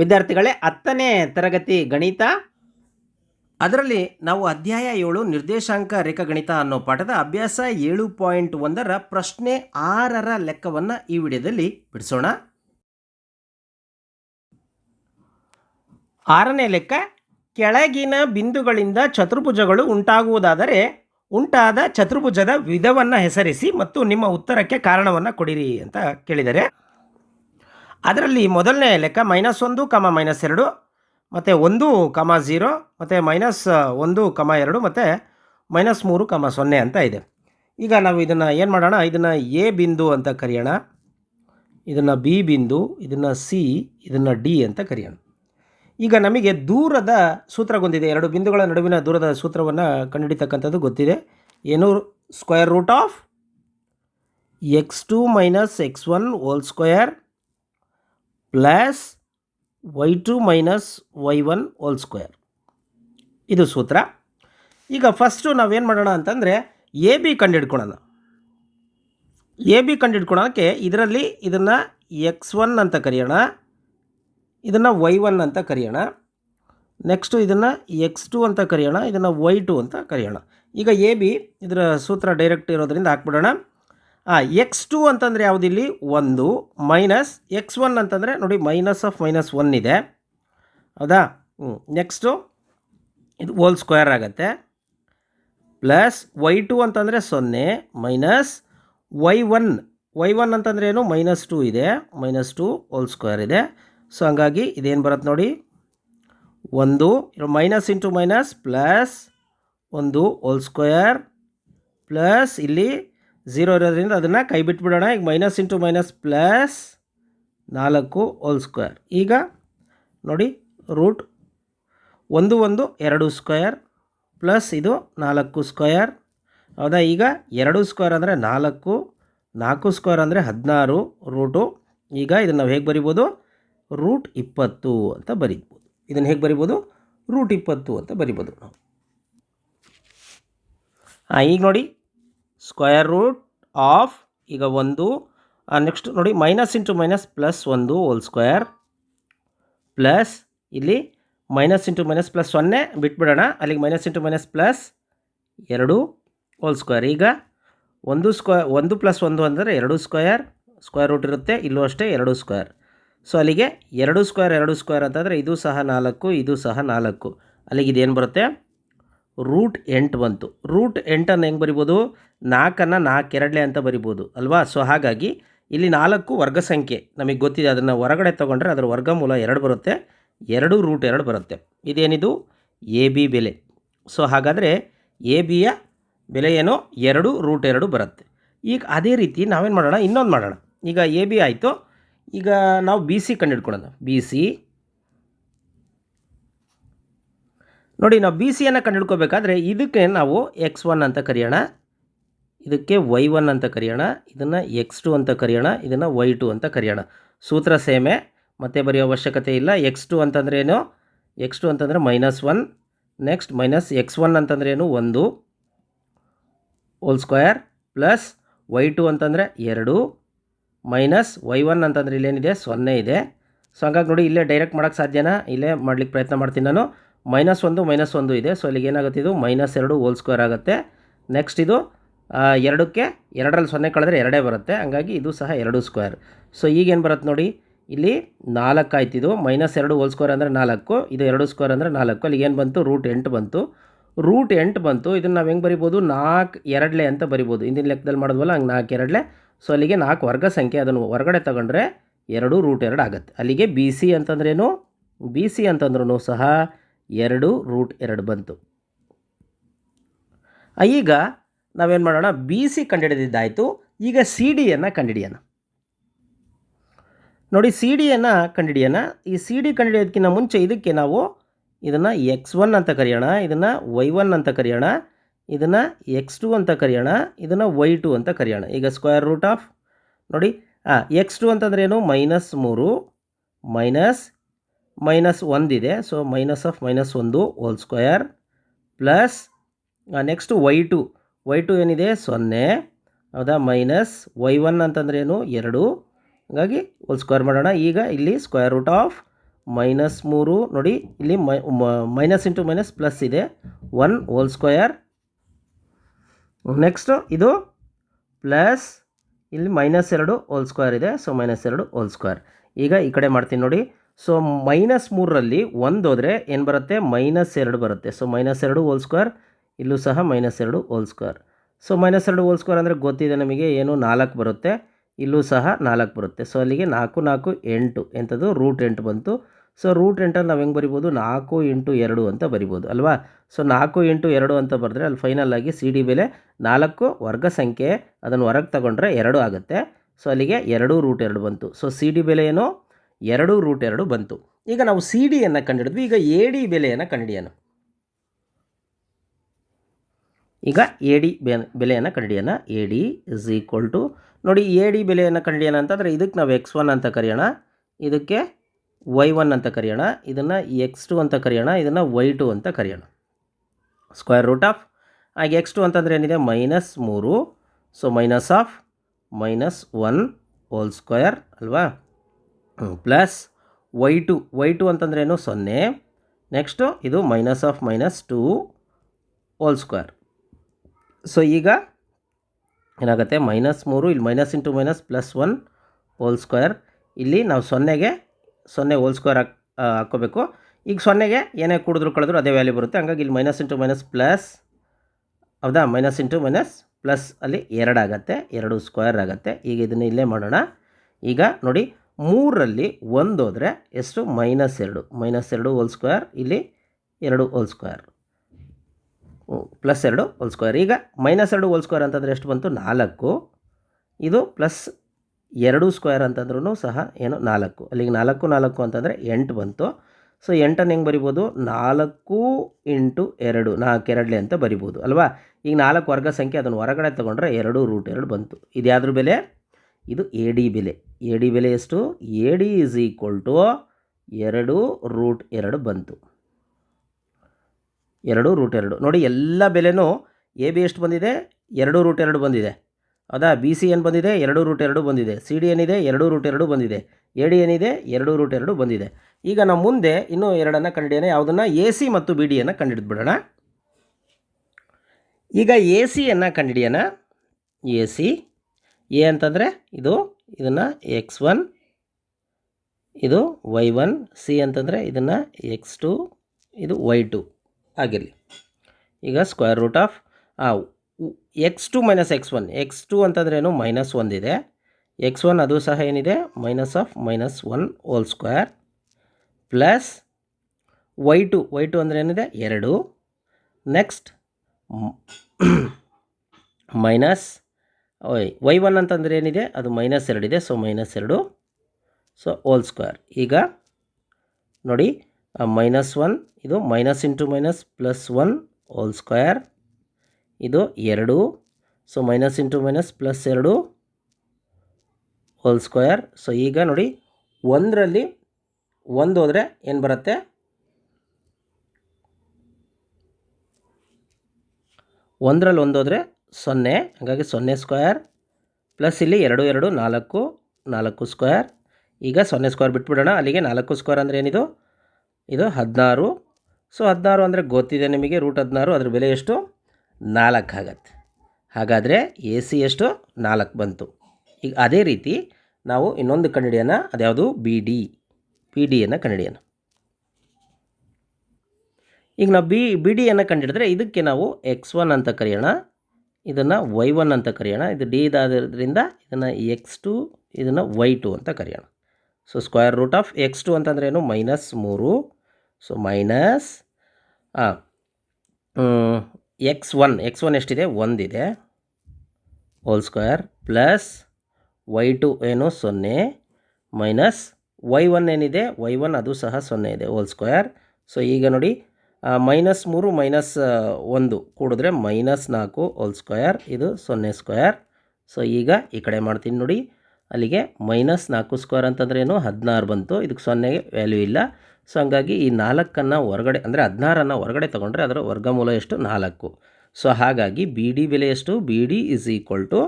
ವಿದ್ಯಾರ್ಥಿಗಳೇ, ಹತ್ತನೇ ತರಗತಿ ಗಣಿತ. ಅದರಲ್ಲಿ ನಾವು ಅಧ್ಯಾಯ ಏಳು, ನಿರ್ದೇಶಾಂಕ ರೇಖಾಗಣಿತ ಅನ್ನೋ ಪಾಠದ ಅಭ್ಯಾಸ ಏಳು ಪಾಯಿಂಟ್ ಒಂದರ ಪ್ರಶ್ನೆ ಆರರ ಲೆಕ್ಕವನ್ನು ಈ ವಿಡಿಯೋದಲ್ಲಿ ಬಿಡಿಸೋಣ. ಆರನೇ ಲೆಕ್ಕ, ಕೆಳಗಿನ ಬಿಂದುಗಳಿಂದ ಚತುರ್ಭುಜಗಳು ಉಂಟಾಗುವುದಾದರೆ ಉಂಟಾದ ಚತುರ್ಭುಜದ ವಿಧವನ್ನು ಹೆಸರಿಸಿ ಮತ್ತು ನಿಮ್ಮ ಉತ್ತರಕ್ಕೆ ಕಾರಣವನ್ನು ಕೊಡಿರಿ ಅಂತ ಕೇಳಿದ್ದಾರೆ ಅದರಲ್ಲಿ ಮೊದಲನೇ ಲೆಕ್ಕ ಮೈನಸ್ ಒಂದು ಕಮ ಮೈನಸ್ ಎರಡು, ಮತ್ತು ಒಂದು ಕಮ ಝೀರೋ ಮತ್ತು ಮೈನಸ್ ಒಂದು ಕಮ ಎರಡು, ಮತ್ತು ಮೈನಸ್ ಮೂರು ಕಮ ಸೊನ್ನೆ ಅಂತ ಇದೆ. ಈಗ ನಾವು ಇದನ್ನು ಏನು ಮಾಡೋಣ? ಇದನ್ನು ಎ ಬಿಂದು ಅಂತ ಕರೆಯೋಣ. ಇದನ್ನು ಬಿ ಬಿಂದು, ಇದನ್ನು ಸಿ ಇದನ್ನು ಡಿ ಅಂತ ಕರೆಯೋಣ. ಈಗ ನಮಗೆ ದೂರದ ಸೂತ್ರ ಎರಡು ಬಿಂದುಗಳ ನಡುವಿನ ದೂರದ ಸೂತ್ರವನ್ನು ಕಂಡುಹಿಡಿತಕ್ಕಂಥದ್ದು ಗೊತ್ತಿದೆ. ಏನು? Square root of X two minus X one whole square plus Y two minus Y one whole square. ಇದು ಸೂತ್ರ. ಈಗ ಫಸ್ಟು ನಾವೇನು ಮಾಡೋಣ ಅಂತಂದರೆ ಎ ಬಿ ಕಂಡುಹಿಡ್ಕೊಳ್ಳೋಣ ಎ ಬಿ ಕಂಡುಹಿಡ್ಕೊಳ್ಳೋಕ್ಕೆ ಇದರಲ್ಲಿ ಇದನ್ನು ಎಕ್ಸ್ ಒನ್ ಅಂತ ಕರೆಯೋಣ. ಇದನ್ನು ವೈ ಒನ್ ಅಂತ ಕರೆಯೋಣ. ನೆಕ್ಸ್ಟು ಇದನ್ನು ಎಕ್ಸ್ ಟು ಅಂತ ಕರೆಯೋಣ. ಇದನ್ನು ವೈ ಟು ಅಂತ ಕರೆಯೋಣ. ಈಗ ಎ ಬಿ ಇದರ ಸೂತ್ರ ಡೈರೆಕ್ಟ್ ಇರೋದರಿಂದ ಹಾಕ್ಬಿಡೋಣ. ಎಕ್ಸ್ ಟು ಅಂತಂದರೆ ಯಾವುದಿಲ್ಲಿ ಒಂದು. ಮೈನಸ್ ಎಕ್ಸ್ ಒನ್ ಅಂತಂದರೆ ನೋಡಿ, ಮೈನಸ್ ಆಫ್ ಮೈನಸ್ ಒನ್ ಇದೆ. ಹೌದಾ? ನೆಕ್ಸ್ಟು ಇದು ಓಲ್ ಸ್ಕ್ವೇರ್ ಆಗುತ್ತೆ. ಪ್ಲಸ್ ವೈ ಟು ಅಂತಂದರೆ ಸೊನ್ನೆ, minus Y one Y one ಅಂತಂದರೆ ಏನು? ಮೈನಸ್ ಟು ಇದೆ. ಮೈನಸ್ ಟು ಓಲ್ ಸ್ಕ್ವೇರ್ ಇದೆ. ಸೊ ಹಂಗಾಗಿ ಇದೇನು ಬರುತ್ತೆ ನೋಡಿ? ಒಂದು. ಮೈನಸ್ ಇಂಟು ಮೈನಸ್ ಪ್ಲಸ್ ಒಂದು ಓಲ್ ಸ್ಕ್ವೇರ್ ಪ್ಲಸ್ ಇಲ್ಲಿ ಝೀರೋ ಇರೋದ್ರಿಂದ ಅದನ್ನು ಕೈ ಬಿಟ್ಬಿಡೋಣ. ಈಗ ಮೈನಸ್ ಇಂಟು ಮೈನಸ್ ಪ್ಲಸ್ ನಾಲ್ಕು ಹೋಲ್ ಸ್ಕ್ವೇರ್. ಈಗ ನೋಡಿ, ರೂಟ್ ಒಂದು ಒಂದು ಎರಡು ಸ್ಕ್ವೇರ್ ಪ್ಲಸ್ ಇದು ನಾಲ್ಕು ಸ್ಕ್ವೇರ್. ಹೌದಾ? ಈಗ ಎರಡು ಸ್ಕ್ವೇರ್ ಅಂದರೆ ನಾಲ್ಕು ನಾಲ್ಕು ಸ್ಕ್ವೇರ್ ಅಂದರೆ ಹದಿನಾರು ರೂಟು. ಈಗ ಇದನ್ನು ನಾವು ಹೇಗೆ ಬರಿಬೋದು? ರೂಟ್ ಇಪ್ಪತ್ತು ಅಂತ ಬರಿಬೋದು. ಇದನ್ನು ಹೇಗೆ ಬರಿಬೋದು? ರೂಟ್ ಇಪ್ಪತ್ತು ಅಂತ ಬರಿಬೋದು. ನಾವು ಹಾಂ ಈಗ ನೋಡಿ ಸ್ಕ್ವೇರ್ ರೂಟ್ ಆಫ್ ಈಗ ಒಂದು. ನೆಕ್ಸ್ಟ್ ನೋಡಿ ಮೈನಸ್ ಇಂಟು ಮೈನಸ್ ಪ್ಲಸ್ ಒಂದು ಹೋಲ್ ಸ್ಕ್ವೇರ್ ಪ್ಲಸ್ ಇಲ್ಲಿ ಮೈನಸ್ ಇಂಟು ಮೈನಸ್ ಪ್ಲಸ್ ಸೊನ್ನೆ ಬಿಟ್ಬಿಡೋಣ. ಅಲ್ಲಿಗೆ ಮೈನಸ್ ಇಂಟು ಮೈನಸ್ ಪ್ಲಸ್ ಎರಡು ಹೋಲ್ ಸ್ಕ್ವೇರ್ ಈಗ ಒಂದು ಸ್ಕ್ವಯರ್ ಒಂದು ಪ್ಲಸ್ ಒಂದು ಅಂದರೆ ಎರಡು ಸ್ಕ್ವೇರ್ ಸ್ಕ್ವಯರ್ ರೂಟ್ ಇರುತ್ತೆ, ಇಲ್ಲೂ ಅಷ್ಟೇ ಎರಡು ಸ್ಕ್ವಯರ್ ಸೊ ಅಲ್ಲಿಗೆ ಎರಡು ಸ್ಕ್ವೇರ್ ಎರಡು ಸ್ಕ್ವೇರ್ ಅಂತಂದರೆ ಇದು ಸಹ ನಾಲ್ಕು, ಇದು ಸಹ ನಾಲ್ಕು. ಅಲ್ಲಿಗೆ ಇದೇನು ಬರುತ್ತೆ? ರೂಟ್ ಎಂಟು ಬಂತು. ರೂಟ್ ಎಂಟನ್ನು ಹೆಂಗೆ ಬರಿಬೋದು? ನಾಲ್ಕನ್ನು ನಾಲ್ಕು ಎರಡಲೆ ಅಂತ ಬರಿಬೋದು, ಅಲ್ವಾ? ಸೊ ಹಾಗಾಗಿ ಇಲ್ಲಿ ನಾಲ್ಕು ವರ್ಗ ಸಂಖ್ಯೆ. ನಮಗೆ ಗೊತ್ತಿದೆ, ಅದನ್ನು ಹೊರಗಡೆ ತೊಗೊಂಡ್ರೆ ಅದರ ವರ್ಗಮೂಲ ಎರಡು ಬರುತ್ತೆ. ಎರಡು ರೂಟ್ ಎರಡು ಬರುತ್ತೆ. ಇದೇನಿದು? ಎ ಬಿ ಬೆಲೆ. ಸೊ ಹಾಗಾದರೆ ಎ ಬಿಯ ಬೆಲೆ ಏನೋ? ಎರಡು ರೂಟ್ ಎರಡು ಬರುತ್ತೆ. ಈಗ ಅದೇ ರೀತಿ ನಾವೇನು ಮಾಡೋಣ? ಇನ್ನೊಂದು ಮಾಡೋಣ. ಈಗ ಎ ಬಿ ಆಯಿತು. ಈಗ ನಾವು ಬಿ ಸಿ ಕಂಡುಹಿಡ್ಕೊಳ್ಳೋಣ. ಬಿ ಸಿ ನೋಡಿ, ನಾವು ಬಿ ಸಿಯನ್ನು ಕಂಡುಹಿಡ್ಕೋಬೇಕಾದ್ರೆ ಇದಕ್ಕೆ ನಾವು ಎಕ್ಸ್ ಒನ್ ಅಂತ ಕರೆಯೋಣ. ಇದಕ್ಕೆ ವೈ ಒನ್ ಅಂತ ಕರೆಯೋಣ. ಇದನ್ನು ಎಕ್ಸ್ ಟು ಅಂತ ಕರೆಯೋಣ. ಇದನ್ನು ವೈ ಟು ಅಂತ ಕರೆಯೋಣ. ಸೂತ್ರ ಸೇಮೆ, ಮತ್ತೆ ಬರೆಯೋ ಅವಶ್ಯಕತೆ ಇಲ್ಲ. ಎಕ್ಸ್ ಟು ಅಂತಂದ್ರೆ ಏನು? ಎಕ್ಸ್ ಟು ಅಂತಂದರೆ minus one next minus X one ಅಂತಂದ್ರೆ ಏನು? ಒಂದು. Whole square plus Y two ಅಂತಂದರೆ ಎರಡು. ಮೈನಸ್ ವೈ ಒನ್ ಅಂತಂದರೆ ಇಲ್ಲೇನಿದೆ? ಸೊನ್ನೆ ಇದೆ. ಸೊ ಹಾಗಾಗಿ ನೋಡಿ, ಇಲ್ಲೇ ಡೈರೆಕ್ಟ್ ಮಾಡೋಕ್ಕೆ ಸಾಧ್ಯನಾ? ಇಲ್ಲೇ ಮಾಡ್ಲಿಕ್ಕೆ ಪ್ರಯತ್ನ ಮಾಡ್ತೀನಿ ನಾನು. ಮೈನಸ್ ಒಂದು ಮೈನಸ್ ಒಂದು ಇದೆ. ಸೊ ಅಲ್ಲಿಗೆ ಏನಾಗುತ್ತೆ ಇದು? ಮೈನಸ್ ಎರಡು ಹೋಲ್ ಸ್ಕ್ವೇರ್ ಆಗುತ್ತೆ. ನೆಕ್ಸ್ಟ್ ಇದು ಎರಡಕ್ಕೆ, ಎರಡರಲ್ಲಿ ಸೊನ್ನೆ ಕಳೆದ್ರೆ ಎರಡೇ ಬರುತ್ತೆ. ಹಂಗಾಗಿ ಇದು ಸಹ ಎರಡು ಸ್ಕ್ವೇರ್. ಸೊ ಈಗೇನು ಬರುತ್ತೆ ನೋಡಿ? ಇಲ್ಲಿ ನಾಲ್ಕು ಆಯ್ತು ಇದು. ಮೈನಸ್ ಎರಡು ಹೋಲ್ ಸ್ಕ್ವೇರ್ ಅಂದರೆ ನಾಲ್ಕು. ಇದು ಎರಡು ಸ್ಕ್ವೇರ್ ಅಂದರೆ ನಾಲ್ಕು. ಅಲ್ಲಿಗೆ ಏನು ಬಂತು? ರೂಟ್ ಎಂಟು ಬಂತು. ರೂಟ್ ಎಂಟು ಬಂತು. ಇದನ್ನು ನಾವು ಹೆಂಗೆ ಬರಿಬೋದು? ನಾಲ್ಕು ಎರಡಲೆ ಅಂತ ಬರಿಬೋದು. ಹಿಂದಿನ ಲೆಕ್ಕದಲ್ಲಿ ಮಾಡಿದ್ವಲ್ಲ, ಹಂಗೆ ನಾಲ್ಕು ಎರಡಲೆ. ಸೊ ಅಲ್ಲಿಗೆ ನಾಲ್ಕು ವರ್ಗ ಸಂಖ್ಯೆ ಅದನ್ನು ಹೊರಗಡೆ ತಗೊಂಡ್ರೆ ಎರಡು ರೂಟ್ ಎರಡು ಆಗುತ್ತೆ. ಅಲ್ಲಿಗೆ ಬಿ ಸಿ ಅಂತಂದ್ರೇನು? ಬಿ ಸಿ ಅಂತಂದ್ರೂ ಸಹ ಎರಡು ರೂಟ್ ಎರಡು ಬಂತು. ಈಗ ನಾವೇನು ಮಾಡೋಣ? ಬಿ, ಸಿ ಕಂಡುಹಿಡಿದಿದ್ದಾಯಿತು. ಈಗ ಸಿ ಡಿಯನ್ನು ಕಂಡುಹಿಡಿಯೋಣ. ನೋಡಿ, ಸಿ ಡಿಯನ್ನು ಕಂಡುಹಿಡಿಯೋಣ. ಈ ಸಿ, ಡಿ ಕಂಡುಹಿಡಿಯೋದಕ್ಕಿಂತ ಮುಂಚೆ ಇದಕ್ಕೆ ನಾವು ಇದನ್ನು ಎಕ್ಸ್ ಒನ್ ಅಂತ ಕರೆಯೋಣ. ಇದನ್ನು ವೈ ಒನ್ ಅಂತ ಕರೆಯೋಣ. ಇದನ್ನು ಎಕ್ಸ್ ಟು ಅಂತ ಕರೆಯೋಣ. ಇದನ್ನು ವೈ ಟು ಅಂತ ಕರೆಯೋಣ. ಈಗ ಸ್ಕ್ವೇರ್ ರೂಟ್ ಆಫ್ ನೋಡಿ ಹಾಂ ಎಕ್ಸ್ ಟು ಅಂತಂದ್ರೆ ಏನು? ಮೈನಸ್ ಮೂರು ಮೈನಸ್ ಮೈನಸ್ ಒಂದಿದೆ ಸೊ ಮೈನಸ್ ಆಫ್ ಮೈನಸ್ ಒಂದು whole square plus next Y two Y two ಏನಿದೆ? ಸೊನ್ನೆ. ಹೌದಾ? ಮೈನಸ್ ವೈ ಒನ್ ಅಂತಂದ್ರೆ ಏನು? ಎರಡು. ಹಾಗಾಗಿ ಹೋಲ್ ಸ್ಕ್ವೇರ್ ಮಾಡೋಣ. ಈಗ ಇಲ್ಲಿ ಸ್ಕ್ವೇರ್ ರೂಟ್ ಆಫ್ ಮೈನಸ್ ಮೂರು. ನೋಡಿ, ಇಲ್ಲಿ ಮೈನಸ್ ಇಂಟು ಮೈನಸ್ ಪ್ಲಸ್ ಇದೆ. ಒನ್ ಹೋಲ್ ಸ್ಕ್ವಯರ್ ನೆಕ್ಸ್ಟು ಇದು ಪ್ಲಸ್ ಇಲ್ಲಿ ಮೈನಸ್ ಎರಡು ಹೋಲ್ ಸ್ಕ್ವೇರ್ ಇದೆ. ಸೊ ಮೈನಸ್ ಎರಡು ಹೋಲ್ ಸ್ಕ್ವೇರ್ ಈಗ ಈ ಕಡೆ ಮಾಡ್ತೀನಿ ನೋಡಿ. ಸೊ ಮೈನಸ್ ಮೂರರಲ್ಲಿ ಒಂದು ಹೋದರೆ ಏನು ಬರುತ್ತೆ? ಮೈನಸ್ ಎರಡು ಬರುತ್ತೆ. ಸೊ ಮೈನಸ್ ಎರಡು ಹೋಲ್ ಸ್ಕ್ವೇರ್ ಇಲ್ಲೂ ಸಹ ಮೈನಸ್ ಎರಡು ಹೋಲ್ ಸ್ಕ್ವೇರ್ ಸೊ ಮೈನಸ್ ಎರಡು ಹೋಲ್ ಸ್ಕ್ವೇರ್ ಅಂದರೆ ಗೊತ್ತಿದೆ ನಮಗೆ ಏನು ನಾಲ್ಕು ಬರುತ್ತೆ, ಇಲ್ಲೂ ಸಹ ನಾಲ್ಕು ಬರುತ್ತೆ. ಸೊ ಅಲ್ಲಿಗೆ ನಾಲ್ಕು ನಾಲ್ಕು ಎಂಟು ಎಂಥದ್ದು ರೂಟ್ ಎಂಟು ಬಂತು. ಸೊ ರೂಟ್ ಎಂಟಲ್ಲಿ ನಾವು ಹೆಂಗೆ ಬರಿಬೋದು? ನಾಲ್ಕು ಇಂಟು ಎರಡು ಅಂತ ಬರಿಬೋದು, ಅಲ್ವಾ? ಸೊ ನಾಲ್ಕು ಇಂಟು ಎರಡು ಅಂತ ಬರೆದ್ರೆ ಅಲ್ಲಿ ಫೈನಲ್ ಆಗಿ ಸಿ ಡಿ ಬೆಲೆ ನಾಲ್ಕು ವರ್ಗ ಸಂಖ್ಯೆ, ಅದನ್ನು ಹೊರಗೆ ತಗೊಂಡ್ರೆ ಎರಡು ಆಗುತ್ತೆ. ಸೊ ಅಲ್ಲಿಗೆ ಎರಡು ರೂಟ್ ಎರಡು ಬಂತು. ಸೊ ಸಿ ಡಿ ಬೆಲೆ ಏನು? ಎರಡು ರೂಟ್ ಎರಡು ಬಂತು. ಈಗ ನಾವು ಸಿ ಡಿಯನ್ನು ಕಂಡುಹಿಡಿದ್ವಿ. ಈಗ ಎ ಡಿ ಬೆಲೆಯನ್ನು ಕಂಡುಹಿಡಿಯೋಣ. ಈಗ ಎ ಡಿ ಬೆ, ಬೆಲೆಯನ್ನು ಕಂಡುಹಿಡಿಯೋಣ. A D is equal to ನೋಡಿ ಎ ಡಿ ಬೆಲೆಯನ್ನು ಕಂಡುಹಿಡಿಯೋಣ ಅಂತಂದರೆ ಇದಕ್ಕೆ ನಾವು ಎಕ್ಸ್ ಒನ್ ಅಂತ ಕರೆಯೋಣ. ಇದಕ್ಕೆ ವೈ ಒನ್ ಅಂತ ಕರೆಯೋಣ. ಇದನ್ನು ಎಕ್ಸ್ ಟು ಅಂತ ಕರೆಯೋಣ. ಇದನ್ನು ವೈ ಟು ಅಂತ ಕರೆಯೋಣ. ಸ್ಕ್ವೇರ್ ರೂಟ್ ಆಫ್ ಹಾಗೆ ಎಕ್ಸ್ ಟು ಅಂತಂದರೆ ಏನಿದೆ? ಮೈನಸ್ ಮೂರು. So minus of minus one whole square ಅಲ್ವಾ? Plus Y two Y two ಅಂತಂದ್ರೆ ಏನು? ಸೊನ್ನೆ. ನೆಕ್ಸ್ಟು ಇದು minus of minus two whole square so ಈಗ ಏನಾಗುತ್ತೆ? ಮೈನಸ್ ಮೂರು, ಇಲ್ಲಿ minus into minus plus one whole square ಇಲ್ಲಿ ನಾವು ಸೊನ್ನೆಗೆ ಸೊನ್ನೆ ಹೋಲ್ ಸ್ಕ್ವೇರ್ ಹಾಕ್ ಹಾಕ್ಕೋಬೇಕು. ಈಗ ಸೊನ್ನೆಗೆ ಏನೇ ಕುಡಿದ್ರು ಕಳೆದ್ರು ಅದೇ ವ್ಯಾಲ್ಯೂ ಬರುತ್ತೆ. ಹಂಗಾಗಿ ಇಲ್ಲಿ ಮೈನಸ್ ಇಂಟು ಮೈನಸ್ ಪ್ಲಸ್ ಹೌದಾ? ಮೈನಸ್ ಇಂಟು ಮೈನಸ್ ಪ್ಲಸ್ ಅಲ್ಲಿ ಎರಡಾಗತ್ತೆ ಎರಡು ಸ್ಕ್ವೇರ್ ಆಗುತ್ತೆ. ಈಗ ಇದನ್ನು ಇಲ್ಲೇ ಮಾಡೋಣ. ಈಗ ನೋಡಿ ಮೂರರಲ್ಲಿ ಒಂದು ಹೋದರೆ ಎಷ್ಟು? ಮೈನಸ್ ಎರಡು. ಮೈನಸ್ ಎರಡು ಹೋಲ್ ಸ್ಕ್ವೇರ್, ಇಲ್ಲಿ ಎರಡು ಹೋಲ್ ಸ್ಕ್ವೇರ್. ಪ್ಲಸ್ ಎರಡು ಹೋಲ್ ಸ್ಕ್ವೇರ್. ಈಗ ಮೈನಸ್ ಎರಡು ಹೋಲ್ ಸ್ಕ್ವೇರ್ ಅಂತಂದರೆ ಎಷ್ಟು ಬಂತು? ನಾಲ್ಕು. ಇದು ಪ್ಲಸ್ ಎರಡು ಸ್ಕ್ವೇರ್ ಅಂತಂದ್ರೂ ಸಹ ಏನು? ನಾಲ್ಕು. ಅಲ್ಲಿಗೆ ನಾಲ್ಕು ನಾಲ್ಕು ಅಂತಂದರೆ ಎಂಟು ಬಂತು. ಸೊ, ಎಂಟನ್ನು ಹೆಂಗೆ ಬರಿಬೋದು? ನಾಲ್ಕು ಇಂಟು ಎರಡು. ನಾಲ್ಕು ಎರಡಲೆ ಅಂತ ಬರಿಬೋದು, ಅಲ್ವಾ? ಈಗ ನಾಲ್ಕು ವರ್ಗ ಸಂಖ್ಯೆ ಅದನ್ನು ಹೊರಗಡೆ ತೊಗೊಂಡ್ರೆ ಎರಡು ರೂಟ್ ಎರಡು ಬಂತು. ಇದು ಬೆಲೆ? ಇದು ಎ ಡಿ ಬೆಲೆ. ಎ ಡಿ ಬೆಲೆ ಎಷ್ಟು? A D is equal to ಎರಡು ರೂಟ್ ಎರಡು ಬಂತು. ಎರಡು ರೂಟ್ ಎರಡು. ನೋಡಿ, ಎಲ್ಲ ಬೆಲೆನೂ ಎ, ಬಿ ಎಷ್ಟು ಬಂದಿದೆ? ಎರಡು ರೂಟ್ ಎರಡು ಬಂದಿದೆ. ಅದಾ, ಬಿ, ಸಿ ಏನು ಬಂದಿದೆ? ಎರಡು ರೂಟ್ ಎರಡು ಬಂದಿದೆ. ಸಿ, ಡಿ ಏನಿದೆ? ಎರಡು ರೂಟ್ ಎರಡು ಬಂದಿದೆ. ಎ, ಡಿ ಏನಿದೆ? ಎರಡು ರೂಟ್ ಎರಡು ಬಂದಿದೆ. ಈಗ ನಾವು ಮುಂದೆ ಇನ್ನೂ ಎರಡನ್ನು ಕಂಡಿಡಿಯೋಣ ಯಾವುದನ್ನು? ಎ, ಸಿ ಮತ್ತು ಬಿ ಡಿಯನ್ನು ಕಂಡುಹಿಡಿದ್ಬಿಡೋಣ ಈಗ ಎ ಸಿಯನ್ನು ಕಂಡುಹಿಡಿಯೋಣ ಎ, ಸಿ. ಎ ಅಂತಂದರೆ ಇದು ಇದನ್ನು ಎಕ್ಸ್ ಒನ್ ಇದು ವೈ ಒನ್ ಸಿ ಅಂತಂದರೆ ಇದನ್ನು ಎಕ್ಸ್ ಟು ಇದು ವೈ ಟು ಆಗಿರಲಿ. ಈಗ square root of x two minus x one x two ಅಂತಂದ್ರೆ ಏನು? ಮೈನಸ್ ಒಂದಿದೆ ಎಕ್ಸ್ ಒನ್ ಅದು ಸಹ ಏನಿದೆ? Minus of minus one whole square plus y two y two ಅಂದರೆ ಏನಿದೆ? ಎರಡು. ನೆಕ್ಸ್ಟ್ ಮೈನಸ್ ವೈ ಒನ್ ಅಂತಂದರೆ ಏನಿದೆ? ಅದು ಮೈನಸ್ ಎರಡಿದೆ ಸೊ ಮೈನಸ್ ಎರಡು. ಸೊ ಹೋಲ್ ಸ್ಕ್ವೇರ್ ಈಗ ನೋಡಿ ಮೈನಸ್ ಒನ್ ಇದು minus into minus plus one whole square ಇದು ಎರಡು. So minus into minus plus ಎರಡು ಹೋಲ್ ಸ್ಕ್ವೇರ್ ಸೊ ಈಗ ನೋಡಿ, ಒಂದರಲ್ಲಿ ಒಂದು ಹೋದರೆ ಏನು ಬರುತ್ತೆ? ಒಂದರಲ್ಲಿ ಒಂದು ಹೋದರೆ ಸೊನ್ನೆ, ಹಾಗಾಗಿ ಸೊನ್ನೆ ಸ್ಕ್ವೇರ್ ಪ್ಲಸ್ ಇಲ್ಲಿ ಎರಡು ಎರಡು, ನಾಲ್ಕು ನಾಲ್ಕು ಸ್ಕ್ವೇರ್. ಈಗ ಸೊನ್ನೆ ಸ್ಕ್ವೇರ್ ಬಿಟ್ಬಿಡೋಣ. ಅಲ್ಲಿಗೆ ನಾಲ್ಕು ಸ್ಕ್ವೇರ್ ಅಂದರೆ ಏನಿದು? ಇದು ಹದಿನಾರು. ಸೊ ಹದಿನಾರು ಅಂದರೆ ಗೊತ್ತಿದೆ ನಿಮಗೆ. ರೂಟ್ ಹದಿನಾರು, ಅದ್ರ ಬೆಲೆ ಎಷ್ಟು? ನಾಲ್ಕು ಆಗತ್ತೆ. ಹಾಗಾದರೆ ಎ ಸಿ ಎಷ್ಟು? ನಾಲ್ಕು ಬಂತು. ಈಗ ಅದೇ ರೀತಿ ನಾವು ಇನ್ನೊಂದು ಕನ್ನಡಿಯನ್ನು, ಅದ್ಯಾವುದು? ಬಿ ಡಿ, ಪಿ ಡಿಯನ್ನು ಕನ್ನಡಿಯನ್ನು. ಈಗ ನಾವು ಬಿ ಬಿ ಡಿಯನ್ನು ಕಂಡುಹಿಡಿದ್ರೆ ಇದಕ್ಕೆ ನಾವು ಎಕ್ಸ್ ಒನ್ ಅಂತ ಕರೆಯೋಣ. ಇದನ್ನು ವೈ ಒನ್ ಅಂತ ಕರೆಯೋಣ. ಇದು ಡಿ ಇದಾದ್ರಿಂದ ಇದನ್ನು ಎಕ್ಸ್ ಟು ಇದನ್ನು ವೈ ಟು ಅಂತ ಕರೆಯೋಣ. So square root of x two ಅಂತಂದ್ರೆ ಏನು? ಮೈನಸ್ ಮೂರು. So minus x one x one ಎಷ್ಟಿದೆ? ಒಂದಿದೆ. Whole square plus y two ಏನು? ಸೊನ್ನೆ. ಮೈನಸ್ ವೈ ಒನ್ ಏನಿದೆ? ವೈ ಒನ್ ಅದು ಸಹ ಸೊನ್ನೆ ಇದೆ. ಹೋಲ್ ಸ್ಕ್ವೇರ್ ಸೊ ಈಗ ನೋಡಿ ಮೈನಸ್ ಮೂರು, ಮೈನಸ್ ಒಂದು ಕೂಡಿದ್ರೆ ಮೈನಸ್ ನಾಲ್ಕು ಹೋಲ್ ಸ್ಕ್ವಯರ್ ಇದು ಸೊನ್ನೆ ಸ್ಕ್ವಯರ್ ಸೊ, ಈಗ ಈ ಕಡೆ ಮಾಡ್ತೀನಿ ನೋಡಿ. ಅಲ್ಲಿಗೆ ಮೈನಸ್ ನಾಲ್ಕು ಸ್ಕ್ವೇರ್ ಅಂತಂದ್ರೆ ಏನು? ಹದಿನಾರು ಬಂತು. ಇದಕ್ಕೆ ಸೊನ್ನೆ ವ್ಯಾಲ್ಯೂ ಇಲ್ಲ. ಸೊ, ಹಂಗಾಗಿ ಈ ನಾಲ್ಕನ್ನು ಹೊರಗಡೆ, ಅಂದರೆ ಹದಿನಾರನ್ನು ಹೊರಗಡೆ ತೊಗೊಂಡ್ರೆ ಅದರ ವರ್ಗಮೂಲ ಎಷ್ಟು? ನಾಲ್ಕು. ಸೊ, ಹಾಗಾಗಿ ಬಿ ಡಿ ಬೆಲೆ ಎಷ್ಟು? B D is equal to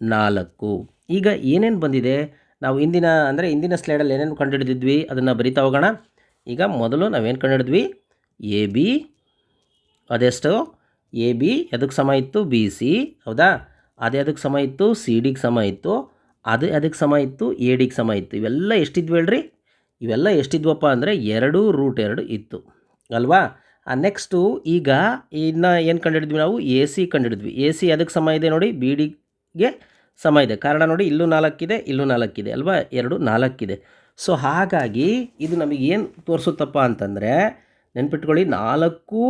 ನಾಲ್ಕು. ಈಗ ಏನೇನು ಬಂದಿದೆ? ನಾವು ಇಂದಿನ, ಅಂದರೆ ಇಂದಿನ ಸ್ಲೈಡಲ್ಲಿ ಏನೇನು ಕಂಡುಹಿಡಿದಿದ್ವಿ? ಅದನ್ನು ಬರಿತಾ ಹೋಗೋಣ. ಈಗ ಮೊದಲು ನಾವೇನು ಕಂಡುಹಿಡಿದ್ವಿ? ಎ ಬಿ, ಅದೆಷ್ಟು? ಎ ಬಿ ಎದಕ್ಕೆ ಸಮ ಇತ್ತು? ಬಿ, ಸಿ, ಹೌದಾ? ಅದು ಎದಕ್ಕೆ ಸಮ ಇತ್ತು? ಸಿ ಡಿಗೆ ಸಮ ಇತ್ತು. ಅದು ಎದಕ್ಕೆ ಸಮ ಇತ್ತು? ಎ ಡಿಗೆ ಸಮ ಇತ್ತು. ಇವೆಲ್ಲ ಎಷ್ಟಿದ್ವು ಹೇಳ್ರಿ? ಇವೆಲ್ಲ ಎಷ್ಟಿದ್ವಪ್ಪ ಅಂದರೆ ಎರಡು ರೂಟ್ ಎರಡು ಇತ್ತು. ಅಲ್ವಾ? ಆ ನೆಕ್ಸ್ಟು ಈಗ ಇನ್ನು ಏನು ಕಂಡುಹಿಡಿದ್ವಿ ನಾವು? ಎ ಸಿ ಕಂಡುಹಿಡಿದ್ವಿ. ಎ ಸಿ ಅದಕ್ಕೆ ಸಮ ಇದೆ ನೋಡಿ? ಬಿ ಡಿಗೆ ಸಮ ಇದೆ. ಕಾರಣ ನೋಡಿ, ಇಲ್ಲೂ ನಾಲ್ಕಿದೆ ಇಲ್ಲೂ ನಾಲ್ಕಿದೆ, ಅಲ್ವಾ? ಎರಡು ನಾಲ್ಕಿದೆ. ಸೊ ಹಾಗಾಗಿ ಇದು ನಮಗೇನು ತೋರಿಸುತ್ತಪ್ಪ ಅಂತಂದರೆ ನೆನ್ಪಿಟ್ಕೊಳ್ಳಿ, ನಾಲ್ಕು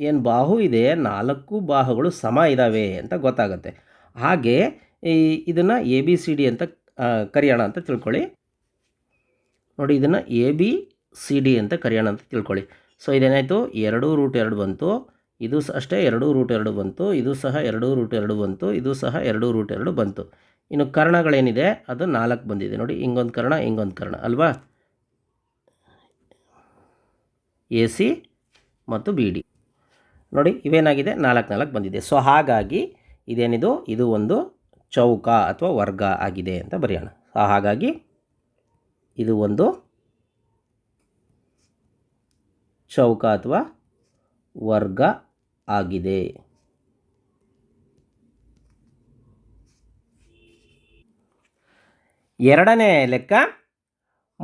ಏನು ಬಾಹು ಇದೆ, ನಾಲ್ಕು ಬಾಹುಗಳು ಸಮ ಇದ್ದಾವೆ ಅಂತ ಗೊತ್ತಾಗುತ್ತೆ. ಹಾಗೆ ಈ ಇದನ್ನು ಎ ಬಿ ಸಿ ಡಿ ಅಂತ ಕರೆಯೋಣ ಅಂತ ತಿಳ್ಕೊಳ್ಳಿ. ನೋಡಿ, ಇದನ್ನು ಎ ಬಿ ಸಿ ಡಿ ಅಂತ ಕರೆಯೋಣ ಅಂತ ತಿಳ್ಕೊಳ್ಳಿ. ಸೊ, ಇದೇನಾಯಿತು? ಎರಡು ರೂಟ್ ಎರಡು ಬಂತು. ಇದು ಸಹ ಅಷ್ಟೇ ಎರಡು ರೂಟ್ ಎರಡು ಬಂತು. ಇದು ಸಹ ಎರಡು ರೂಟ್ ಎರಡು ಬಂತು. ಇದು ಸಹ ಎರಡು ರೂಟ್ ಎರಡು ಬಂತು. ಇನ್ನು ಕರ್ಣಗಳೇನಿದೆ? ಅದು ನಾಲ್ಕು ಬಂದಿದೆ. ನೋಡಿ, ಹಿಂಗೊಂದು ಕರ್ಣ ಹಿಂಗೊಂದು ಕರ್ಣ. ಅಲ್ವಾ? ಎ ಸಿ ಮತ್ತು ಬಿ ಡಿ. ನೋಡಿ, ಇವೇನಾಗಿದೆ? ನಾಲ್ಕು ನಾಲ್ಕು ಬಂದಿದೆ. ಸೊ ಹಾಗಾಗಿ ಇದೇನಿದು? ಇದು ಒಂದು ಚೌಕ ಅಥವಾ ವರ್ಗ ಆಗಿದೆ ಅಂತ ಬರೆಯೋಣ. ಸೊ ಹಾಗಾಗಿ ಇದು ಒಂದು ಚೌಕ ಅಥವಾ ವರ್ಗ ಆಗಿದೆ. ಎರಡನೇ ಲೆಕ್ಕ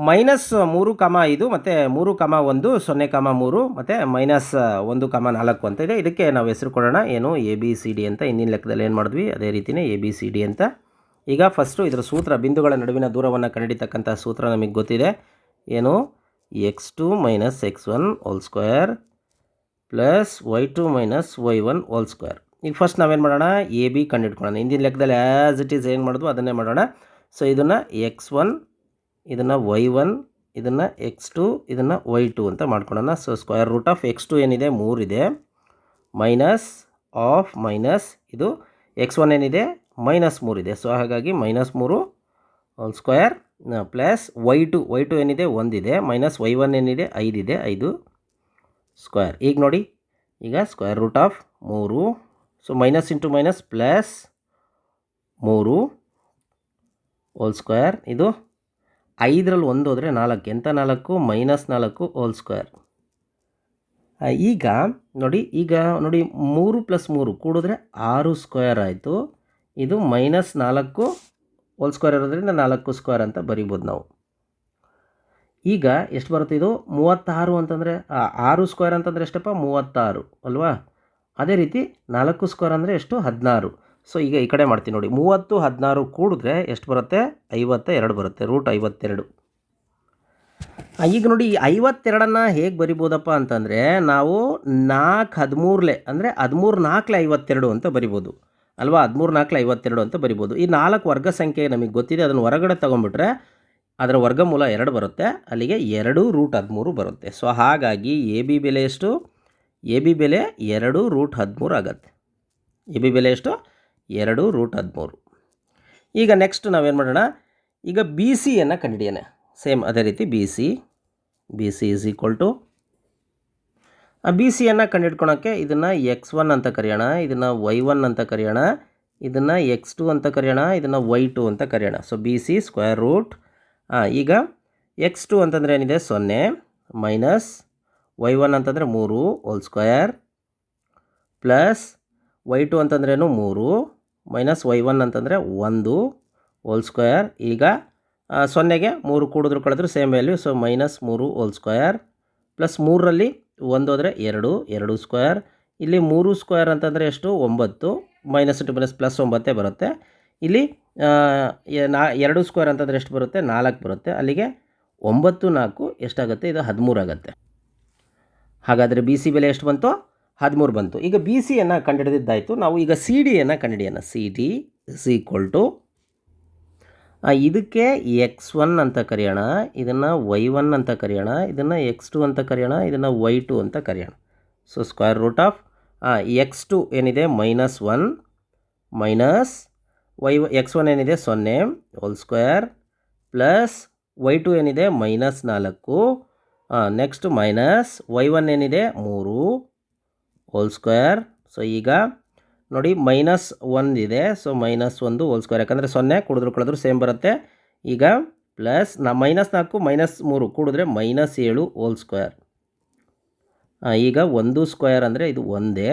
ಮೈನಸ್ ಮೂರು ಕಮ ಐದು, ಮತ್ತು ಮೂರು ಕಮ ಒಂದು, ಸೊನ್ನೆ ಕಮ ಮೂರು, ಮತ್ತು ಮೈನಸ್ ಒಂದು ಕಮ ನಾಲ್ಕು ಅಂತ ಇದೆ. ಇದಕ್ಕೆ ನಾವು ಹೆಸರು ಕೊಡೋಣ. ಏನು? ಎ, ಬಿ, ಸಿ, ಡಿ ಅಂತ ಹಿಂದಿನ ಲೆಕ್ಕದಲ್ಲಿ ಏನು ಮಾಡಿದ್ವಿ? ಅದೇ ರೀತಿಯೇ ಎ, ಬಿ, ಸಿ, ಡಿ ಅಂತ. ಈಗ ಫಸ್ಟು ಇದರ ಸೂತ್ರ, ಬಿಂದುಗಳ ನಡುವಿನ ದೂರವನ್ನು ಕಂಡುಹಿಡಿತಕ್ಕಂಥ ಸೂತ್ರ ನಮಗೆ ಗೊತ್ತಿದೆ. ಏನು? X two minus x one whole square plus y two minus y one whole square ಈಗ ಫಸ್ಟ್ ನಾವೇನು ಮಾಡೋಣ? ಎ, ಬಿ ಕಂಡಿಡ್ಕೊಳ್ಳೋಣ ಹಿಂದಿನ ಲೆಕ್ಕದಲ್ಲಿ ಆ್ಯಸ್ ಇಟ್ ಈಸ್ ಏನು ಮಾಡಿದ್ವು ಅದನ್ನೇ ಮಾಡೋಣ. ಸೊ ಇದನ್ನು ಎಕ್ಸ್ ಒನ್ ಇದನ್ನು ವೈ ಒನ್ ಇದನ್ನು ಎಕ್ಸ್ ಟು ಇದನ್ನು ವೈ ಟು ಅಂತ ಮಾಡ್ಕೊಳ್ಳೋಣ so square root of x two ಏನಿದೆ? ಮೂರಿದೆ ಮೈನಸ್ ಆಫ್ ಮೈನಸ್ ಇದು ಎಕ್ಸ್ ಒನ್ ಏನಿದೆ? ಮೈನಸ್ ಮೂರಿದೆ ಸೊ ಹಾಗಾಗಿ ಮೈನಸ್ ಮೂರು whole square plus y two y two ಏನಿದೆ? ಒಂದಿದೆ ಮೈನಸ್ ವೈ ಒನ್ ಏನಿದೆ? ಐದಿದೆ ಐದು ಸ್ಕ್ವೇರ್ ಈಗ ನೋಡಿ. ಈಗ ಸ್ಕ್ವೇರ್ ರೂಟ್ ಆಫ್ ಮೂರು. So minus into minus plus ಮೂರು ಹೋಲ್ ಸ್ಕ್ವೇರ್ ಇದು ಐದರಲ್ಲಿ ಒಂದು ಹೋದರೆ ನಾಲ್ಕು. ಎಂಥ ನಾಲ್ಕು? ಮೈನಸ್ ನಾಲ್ಕು ಹೋಲ್ ಸ್ಕ್ವೇರ್. ಈಗ ನೋಡಿ ಈಗ ನೋಡಿ, ಮೂರು ಪ್ಲಸ್ ಮೂರು ಕೂಡಿದ್ರೆ ಆರು ಸ್ಕ್ವೇರ್ ಆಯಿತು. ಇದು ಮೈನಸ್ ನಾಲ್ಕು ಹೋಲ್ ಸ್ಕ್ವೇರ್ ಇರೋದ್ರಿಂದ ನಾಲ್ಕು ಸ್ಕ್ವೇರ್ ಅಂತ ಬರಿಬೋದು ನಾವು. ಈಗ ಎಷ್ಟು ಬರುತ್ತೆ ಇದು? ಮೂವತ್ತಾರು ಅಂತಂದರೆ ಆರು ಸ್ಕ್ವೇರ್ ಅಂತಂದರೆ ಎಷ್ಟಪ್ಪ? ಮೂವತ್ತಾರು, ಅಲ್ವಾ? ಅದೇ ರೀತಿ ನಾಲ್ಕು ಸ್ಕ್ವೇರ್ ಅಂದರೆ ಎಷ್ಟು? ಹದಿನಾರು. ಸೊ, ಈಗ ಈ ಕಡೆ ಮಾಡ್ತೀನಿ ನೋಡಿ. ಮೂವತ್ತು, ಹದಿನಾರು ಕೂಡಿದ್ರೆ ಎಷ್ಟು ಬರುತ್ತೆ? ಐವತ್ತ, ಎರಡು ಬರುತ್ತೆ. ರೂಟ್ ಐವತ್ತೆರಡು. ಈಗ ನೋಡಿ, ಈ ಐವತ್ತೆರಡನ್ನು ಹೇಗೆ ಬರಿಬೋದಪ್ಪ ಅಂತಂದರೆ, ನಾವು ನಾಲ್ಕು ಹದಿಮೂರಲೆ, ಅಂದರೆ ಹದಿಮೂರು ನಾಲ್ಕಲೆ ಐವತ್ತೆರಡು ಅಂತ ಬರಿಬೋದು. ಅಲ್ವಾ? ಹದಿಮೂರು ನಾಲ್ಕಲೆ ಐವತ್ತೆರಡು ಅಂತ ಬರಿಬೋದು. ಈ ನಾಲ್ಕು ವರ್ಗ ಸಂಖ್ಯೆ ನಮಗೆ ಗೊತ್ತಿದೆ, ಅದನ್ನು ಹೊರಗಡೆ ತೊಗೊಂಬಿಟ್ರೆ ಅದರ ವರ್ಗಮೂಲ ಎರಡು ಬರುತ್ತೆ. ಅಲ್ಲಿಗೆ ಎರಡು ರೂಟ್ ಹದಿಮೂರು ಬರುತ್ತೆ. ಸೊ, ಹಾಗಾಗಿ ಎ ಬಿ ಬೆಲೆ ಎಷ್ಟು? ಎ ಬಿ ಬೆಲೆ ಎರಡು ರೂಟ್ ಹದಿಮೂರು ಆಗುತ್ತೆ. ಎ ಬಿ ಬೆಲೆ ಎಷ್ಟು? ಎರಡು ರೂಟ್ ಹದಿಮೂರು. ಈಗ ನೆಕ್ಸ್ಟ್ ನಾವೇನು ಮಾಡೋಣ? ಈಗ ಬಿ ಸಿಯನ್ನು ಕಂಡುಹಿಡಿಯೋಣ. ಸೇಮ್ ಅದೇ ರೀತಿ B C B C is equal to ಆ ಬಿ ಸಿಯನ್ನು ಕಂಡುಹಿಡ್ಕೊಳಕ್ಕೆ ಇದನ್ನು ಎಕ್ಸ್ ಒನ್ ಅಂತ ಕರೆಯೋಣ, ಇದನ್ನು ವೈ ಒನ್ ಅಂತ ಕರೆಯೋಣ, ಇದನ್ನು ಎಕ್ಸ್ ಟು ಅಂತ ಕರೆಯೋಣ, ಇದನ್ನು ವೈ ಟು ಅಂತ ಕರೆಯೋಣ. So B C square root ಹಾಂ ಈಗ ಎಕ್ಸ್ ಟು ಅಂತಂದರೆ ಏನಿದೆ? ಸೊನ್ನೆ ಮೈನಸ್ ವೈ ಒನ್ ಅಂತಂದರೆ ಮೂರು whole square plus y two ಅಂತಂದ್ರೇನು ಮೂರು. ಮೈನಸ್ ವೈ ಒನ್ ಅಂತಂದರೆ ಒಂದು ಹೋಲ್ ಸ್ಕ್ವೇರ್. ಈಗ ಸೊನ್ನೆಗೆ ಮೂರು ಕೂಡಿದ್ರು ಕಳೆದ್ರು ಸೇಮ್ ವ್ಯಾಲ್ಯೂ. ಸೊ ಮೈನಸ್ ಮೂರು ಹೋಲ್ ಸ್ಕ್ವೇರ್ ಪ್ಲಸ್ ಮೂರರಲ್ಲಿ ಒಂದು ಹೋದರೆ ಎರಡು ಎರಡು ಸ್ಕ್ವೇರ್. ಇಲ್ಲಿ ಮೂರು ಸ್ಕ್ವೇರ್ ಅಂತಂದರೆ ಎಷ್ಟು? ಒಂಬತ್ತು. ಮೈನಸ್ ಟು ಮೈನಸ್ ಪ್ಲಸ್ ಒಂಬತ್ತೇ ಬರುತ್ತೆ. ಇಲ್ಲಿ ನಾ, ಎರಡು ಸ್ಕ್ವೇರ್ ಅಂತಂದರೆ ಎಷ್ಟು ಬರುತ್ತೆ? ನಾಲ್ಕು ಬರುತ್ತೆ. ಅಲ್ಲಿಗೆ ಒಂಬತ್ತು ನಾಲ್ಕು ಎಷ್ಟಾಗುತ್ತೆ? ಇದು ಹದಿಮೂರು ಆಗುತ್ತೆ. ಹಾಗಾದರೆ ಬಿ ಸಿ ಬೆಲೆ ಎಷ್ಟು ಬಂತು? ಹದಿಮೂರು ಬಂತು. ಈಗ ಬಿ ಸಿಯನ್ನು ಕಂಡುಹಿಡಿದಿದ್ದಾಯಿತು. ನಾವು ಈಗ ಸಿ ಡಿಯನ್ನು ಕಂಡುಹಿಡಿಯೋಣ. C D is equal to ಇದಕ್ಕೆ ಎಕ್ಸ್ ಒನ್ ಅಂತ ಕರೆಯೋಣ. ಇದನ್ನು ವೈ ಒನ್ ಅಂತ ಕರೆಯೋಣ. ಇದನ್ನು ಎಕ್ಸ್ ಟು ಅಂತ ಕರೆಯೋಣ. ಇದನ್ನು ವೈ ಟು ಅಂತ ಕರೆಯೋಣ. So square root of x two ಏನಿದೆ? Minus one minus y x one ಏನಿದೆ? ಸೊನ್ನೆ whole square plus y two ಏನಿದೆ? ಮೈನಸ್ ನಾಲ್ಕು ನೆಕ್ಸ್ಟ್ ಮೈನಸ್ ವೈ ಒನ್ ಏನಿದೆ? ಮೂರು ಹೋಲ್ ಸ್ಕ್ವೇರ್ ಸೊ ಈಗ ನೋಡಿ ಮೈನಸ್ ಒಂದು ಇದೆ. ಸೊ ಮೈನಸ್ ಒಂದು ಹೋಲ್ ಸ್ಕ್ವೇರ್ ಯಾಕಂದರೆ ಸೊನ್ನೆ ಕುಡಿದ್ರು ಕಳೆದ್ರು ಸೇಮ್ ಬರುತ್ತೆ. ಈಗ ಪ್ಲಸ್ ನಾ ಮೈನಸ್ ನಾಲ್ಕು ಮೈನಸ್ ಮೂರು ಕೂಡಿದ್ರೆ ಮೈನಸ್ ಏಳು ಹೋಲ್ ಸ್ಕ್ವೇರ್ ಈಗ ಒಂದು ಸ್ಕ್ವೇರ್ ಅಂದರೆ ಇದು ಒಂದೇ.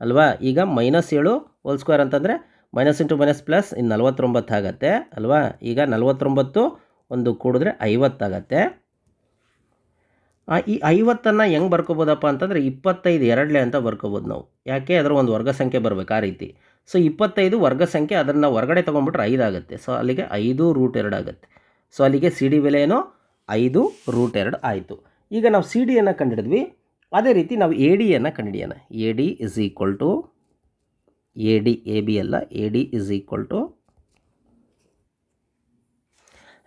ಅಲ್ವಾ? ಈಗ ಮೈನಸ್ ಏಳು ಹೋಲ್ ಸ್ಕ್ವೇರ್ ಅಂತಂದರೆ ಮೈನಸ್ ಇಂಟು ಮೈನಸ್ ಪ್ಲಸ್ ಇನ್ನು ನಲ್ವತ್ತೊಂಬತ್ತು ಆಗತ್ತೆ. ಅಲ್ವಾ? ಈಗ ನಲ್ವತ್ತೊಂಬತ್ತು ಒಂದು ಕೂಡಿದ್ರೆ ಐವತ್ತಾಗತ್ತೆ ಈ ಐವತ್ತನ್ನು ಹೆಂಗೆ ಬರ್ಕೋಬೋದಪ್ಪ ಅಂತಂದರೆ ಇಪ್ಪತ್ತೈದು ಎರಡಲೆ ಅಂತ ಬರ್ಕೋಬೋದು ನಾವು. ಯಾಕೆ? ಅದರ ಒಂದು ವರ್ಗ ಸಂಖ್ಯೆ ಬರಬೇಕು ಆ ರೀತಿ. ಸೊ ಇಪ್ಪತ್ತೈದು ವರ್ಗ ಸಂಖ್ಯೆ ಅದನ್ನು ಹೊರಗಡೆ ತೊಗೊಂಡ್ಬಿಟ್ರೆ ಐದು ಆಗುತ್ತೆ. ಸೊ ಅಲ್ಲಿಗೆ ಐದು ರೂಟ್ ಎರಡು ಆಗುತ್ತೆ. ಸೊ ಅಲ್ಲಿಗೆ ಸಿ ಡಿ ಬೆಲೆ ಐದು ರೂಟ್ ಎರಡು ಆಯಿತು. ಈಗ ನಾವು ಸಿ ಡಿಯನ್ನು ಕಂಡುಹಿಡಿದ್ವಿ ಅದೇ ರೀತಿ ನಾವು ಎ ಡಿಯನ್ನು ಕಂಡುಹಿಡಿಯೋಣ A D is equal to A D A B ಅಲ್ಲ. A D is equal to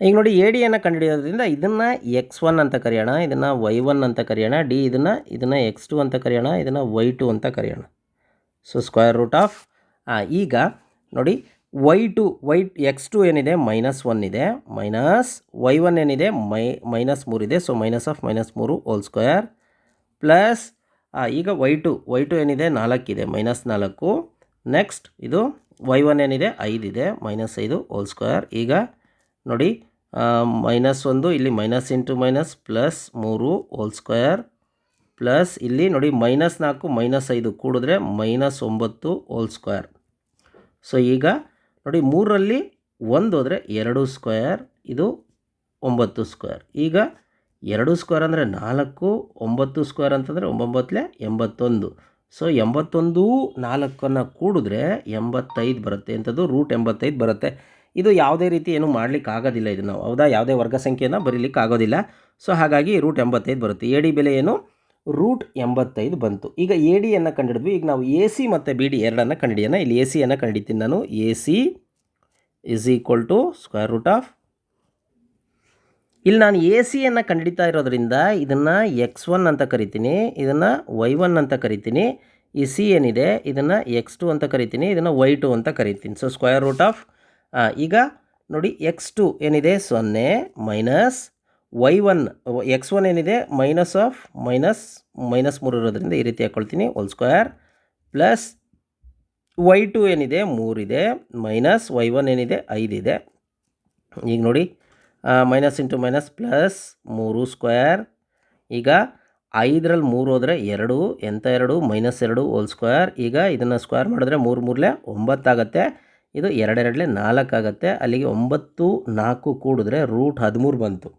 ಈಗ ನೋಡಿ ಎ ಡಿಯನ್ನು ಕಂಡುಹಿಡಿಯೋದ್ರಿಂದ ಇದನ್ನು ಎಕ್ಸ್ ಒನ್ ಅಂತ ಕರೆಯೋಣ, ಇದನ್ನು ವೈ ಒನ್ ಅಂತ ಕರೆಯೋಣ ಡಿ ಇದನ್ನು ಇದನ್ನು ಎಕ್ಸ್ ಟು ಅಂತ ಕರೆಯೋಣ, ಇದನ್ನು ವೈ ಟು ಅಂತ ಕರೆಯೋಣ. ಸೊ ಸ್ಕ್ವೇರ್ ರೂಟ್ ಆಫ್ ಈಗ ನೋಡಿ y two y x two ಏನಿದೆ? ಮೈನಸ್ ಒನ್ ಇದೆ. ಮೈನಸ್ ವೈ ಒನ್ ಏನಿದೆ? ಮೈ ಮೈನಸ್ ಮೂರಿದೆ ಸೊ ಮೈನಸ್ ಆಫ್ ಮೈನಸ್ ಮೂರು ಹೋಲ್ ಸ್ಕ್ವೇರ್ ಪ್ಲಸ್ ಈಗ ವೈ ಟು ವೈ ಟು ಏನಿದೆ? ನಾಲ್ಕಿದೆ ಮೈನಸ್ ನಾಲ್ಕು. ನೆಕ್ಸ್ಟ್ ಇದು ವೈ ಒನ್ ಏನಿದೆ? ಐದಿದೆ ಮೈನಸ್ ಐದು ಹೋಲ್ ಸ್ಕ್ವೇರ್ ಈಗ ನೋಡಿ ಮೈನಸ್ ಒಂದು, ಇಲ್ಲಿ ಮೈನಸ್ ಇಂಟು ಮೈನಸ್ ಪ್ಲಸ್ ಮೂರು ಹೋಲ್ ಸ್ಕ್ವೇರ್ ಪ್ಲಸ್ ಇಲ್ಲಿ ನೋಡಿ ಮೈನಸ್ ನಾಲ್ಕು ಮೈನಸ್ ಐದು ಕೂಡಿದ್ರೆ ಮೈನಸ್ ಒಂಬತ್ತು ಹೋಲ್ ಸ್ಕ್ವೇರ್ ಸೊ ಈಗ ನೋಡಿ ಮೂರರಲ್ಲಿ ಒಂದು ಹೋದರೆ ಎರಡು ಸ್ಕ್ವೇರ್ ಇದು ಒಂಬತ್ತು ಸ್ಕ್ವೇರ್ ಈಗ ಎರಡು ಸ್ಕ್ವೇರ್ ಅಂದರೆ ನಾಲ್ಕು, ಒಂಬತ್ತು ಸ್ಕ್ವೇರ್ ಅಂತಂದರೆ ಒಂಬೊಂಬತ್ತಲೆ ಎಂಬತ್ತೊಂದು. ಸೊ ಎಂಬತ್ತೊಂದು ನಾಲ್ಕನ್ನು ಕೂಡಿದ್ರೆ ಎಂಬತ್ತೈದು ಬರುತ್ತೆ. ಎಂಥದ್ದು ರೂಟ್ ಎಂಬತ್ತೈದು ಬರುತ್ತೆ. ಇದು ಯಾವುದೇ ರೀತಿ ಏನು ಮಾಡ್ಲಿಕ್ಕೆ ಆಗೋದಿಲ್ಲ ಇದು ನಾವು. ಹೌದಾ? ಯಾವುದೇ ವರ್ಗ ಸಂಖ್ಯೆಯನ್ನು ಬರೀಲಿಕ್ಕೆ ಆಗೋದಿಲ್ಲ ಸೊ, ಹಾಗಾಗಿ ರೂಟ್ ಎಂಬತ್ತೈದು ಬರುತ್ತೆ. ಎ ಡಿ ಬೆಲೆ ಏನು? ರೂಟ್ ಎಂಬತ್ತೈದು ಬಂತು. ಈಗ ಎ ಡಿಯನ್ನು ಕಂಡಿಡಿದ್ವಿ. ಈಗ ನಾವು ಎ ಸಿ ಮತ್ತು ಬಿ ಡಿ ಎರಡನ್ನು ಕಂಡಿಡಿಯೋಣ. ಇಲ್ಲಿ ಎ ಸಿಯನ್ನು ಕಂಡಿತೀನಿ ನಾನು. A C is equal to square root of ಇಲ್ಲಿ ನಾನು ಎ ಸಿಯನ್ನು ಕಂಡಿಡಿತಾ ಇರೋದ್ರಿಂದ ಇದನ್ನು ಎಕ್ಸ್ ಒನ್ ಅಂತ ಕರಿತೀನಿ. ಇದನ್ನು ವೈ ಒನ್ ಅಂತ ಕರಿತೀನಿ. ಈ ಸಿ ಏನಿದೆ? ಇದನ್ನು ಎಕ್ಸ್ ಟು ಅಂತ ಕರಿತೀನಿ. ಇದನ್ನು ವೈ ಟು ಅಂತ ಕರಿತೀನಿ. ಸೊ ಸ್ಕ್ವೇರ್ ರೂಟ್ ಆಫ್ ಈಗ ನೋಡಿ ಎಕ್ಸ್ ಟು ಏನಿದೆ ಸೊನ್ನೆ minus y one x one ಏನಿದೆ ಮೈನಸ್ ಆಫ್ ಮೈನಸ್ ಮೈನಸ್ ಮೂರು ಇರೋದ್ರಿಂದ ಈ ರೀತಿ ಹಾಕ್ಕೊಳ್ತೀನಿ whole square plus y two ಏನಿದೆ ಮೂರಿದೆ ಮೈನಸ್ ವೈ ಒನ್ ಏನಿದೆ ಐದಿದೆ ಈಗ ನೋಡಿ ಮೈನಸ್ ಇಂಟು ಮೈನಸ್ ಪ್ಲಸ್ ಮೂರು ಸ್ಕ್ವೇರ್ ಈಗ ಐದರಲ್ಲಿ ಮೂರು ಹೋದರೆ ಎರಡು ಎಂಥ ಎರಡು? ಮೈನಸ್ ಎರಡು ಹೋಲ್ ಸ್ಕ್ವೇರ್ ಈಗ ಇದನ್ನು ಸ್ಕ್ವೇರ್ ಮಾಡಿದ್ರೆ ಮೂರು ಮೂರಲೆ ಒಂಬತ್ತಾಗತ್ತೆ. ಇದು ಎರಡೆರಡಲೆ ಆಗುತ್ತೆ. ಅಲ್ಲಿಗೆ ಒಂಬತ್ತು, ನಾಲ್ಕು ಕೂಡಿದ್ರೆ ರೂಟ್ ಹದಿಮೂರು ಬಂತು.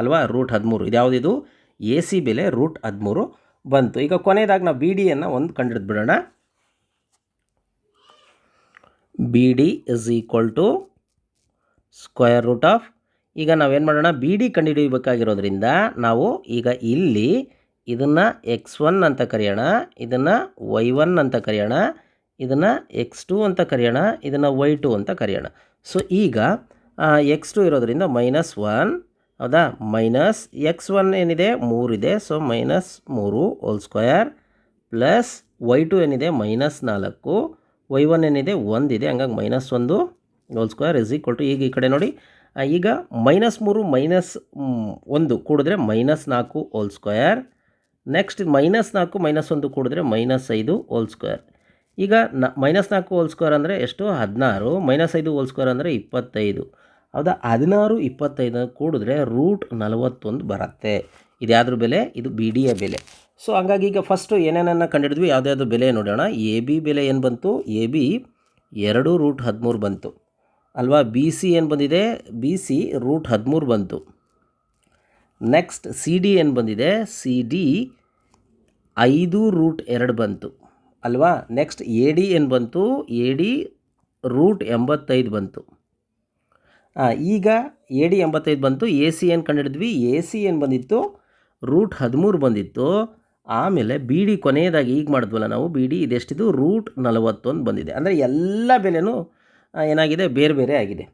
ಅಲ್ವಾ? ರೂಟ್ ಹದಿಮೂರು. ಇದು ಯಾವುದಿದು ಎ ಸಿ ಬೆಲೆ ರೂಟ್ ಹದಿಮೂರು ಬಂತು. ಈಗ ಕೊನೆಯದಾಗಿ ನಾವು ಬಿ ಡಿಯನ್ನು ಒಂದು ಕಂಡಿಡ್ದು ಬಿಡೋಣ B D is equal to square root of ಈಗ ನಾವೇನು ಮಾಡೋಣ? ಬಿ ಡಿ ಕಂಡುಹಿಡಿಯಬೇಕಾಗಿರೋದ್ರಿಂದ ನಾವು ಈಗ ಇಲ್ಲಿ ಇದನ್ನು ಎಕ್ಸ್ ಒನ್ ಅಂತ ಕರೆಯೋಣ. ಇದನ್ನು ವೈ ಒನ್ ಅಂತ ಕರೆಯೋಣ. ಇದನ್ನು ಎಕ್ಸ್ ಟು ಅಂತ ಕರೆಯೋಣ, ಇದನ್ನು ವೈ ಟು ಅಂತ ಕರೆಯೋಣ. ಸೊ ಈಗ ಎಕ್ಸ್ ಟು ಇರೋದರಿಂದ ಮೈನಸ್ ಒನ್ ಹೌದಾ? ಮೈನಸ್ ಎಕ್ಸ್ ಒನ್ ಏನಿದೆ? ಮೂರಿದೆ ಸೊ ಮೈನಸ್ ಮೂರು whole square plus y two ಏನಿದೆ? ಮೈನಸ್ ನಾಲ್ಕು. ವೈ ಒನ್ ಏನಿದೆ? ಒಂದಿದೆ ಹಂಗಾಗಿ ಮೈನಸ್ ಒಂದು whole square is equal to ಈಗ ಈ ಕಡೆ ನೋಡಿ. ಈಗ ಮೈನಸ್ ಮೂರು ಮೈನಸ್ ಒಂದು ಕೂಡಿದ್ರೆ ಮೈನಸ್ ನಾಲ್ಕು ಹೋಲ್ ಸ್ಕ್ವೇರ್ ನೆಕ್ಸ್ಟ್ ಮೈನಸ್ ನಾಲ್ಕು ಮೈನಸ್ ಒಂದು ಕೂಡಿದ್ರೆ ಮೈನಸ್ ಐದು ಹೋಲ್ ಸ್ಕ್ವೇರ್ ಈಗ ನ ಮೈನಸ್ ನಾಲ್ಕು ಹೋಲ್ ಸ್ಕ್ವೇರ್ ಅಂದರೆ ಎಷ್ಟು? ಹದಿನಾರು. ಮೈನಸ್ ಐದು ಹೋಲ್ ಸ್ಕ್ವೇರ್ ಅಂದರೆ ಇಪ್ಪತ್ತೈದು. ಹೌದಾ? ಹದಿನಾರು, ಇಪ್ಪತ್ತೈದು ಕೂಡಿದ್ರೆ ರೂಟ್ ನಲವತ್ತೊಂದು ಬರುತ್ತೆ. ಇದು ಯಾವ್ದ್ರ ಬೆಲೆ? ಇದು ಬಿ ಡಿಯ ಬೆಲೆ. ಸೊ ಹಂಗಾಗಿ ಈಗ ಫಸ್ಟು ಏನೇನನ್ನು ಕಂಡಿಡಿದ್ವಿ? ಯಾವುದ್ಯಾವ್ದು ಬೆಲೆ ನೋಡೋಣ. ಎ ಬಿ ಬೆಲೆ ಏನು ಬಂತು? ಎ ಬಿ ಎರಡು ರೂಟ್ ಹದಿಮೂರು ಬಂತು. ಅಲ್ವಾ? ಬಿ ಸಿ ಏನು ಬಂದಿದೆ? ಬಿ ಸಿ ರೂಟ್ ಹದಿಮೂರು ಬಂತು. ನೆಕ್ಸ್ಟ್ ಸಿ ಡಿ ಏನು ಬಂದಿದೆ? ಸಿ ಡಿ ಐದು ರೂಟ್ ಎರಡು ಬಂತು. ಅಲ್ವಾ? ನೆಕ್ಸ್ಟ್ ಎ ಡಿ ಏನು ಬಂತು? ಎ ಡಿ ರೂಟ್ ಎಂಬತ್ತೈದು ಬಂತು. ಈಗ ಎ ಡಿ ಎಂಬತ್ತೈದು ಬಂತು. ಎ ಸಿ ಏನು ಕಂಡಿಡಿದ್ವಿ ಎ ಸಿ ಏನು ಬಂದಿತ್ತು? ರೂಟ್ ಹದಿಮೂರು ಬಂದಿತ್ತು. ಆಮೇಲೆ ಬಿ ಡಿ ಕೊನೆಯದಾಗಿ ಈಗ ಮಾಡಿದ್ವಲ್ಲ ನಾವು? B D ಇದೆಷ್ಟಿದು? ರೂಟ್ ನಲವತ್ತೊಂದು ಬಂದಿದೆ. ಅಂದರೆ ಎಲ್ಲ ಬೆಲೆನೂ ಏನಾಗಿದೆ? ಬೇರೆ ಬೇರೆ ಆಗಿದೆ.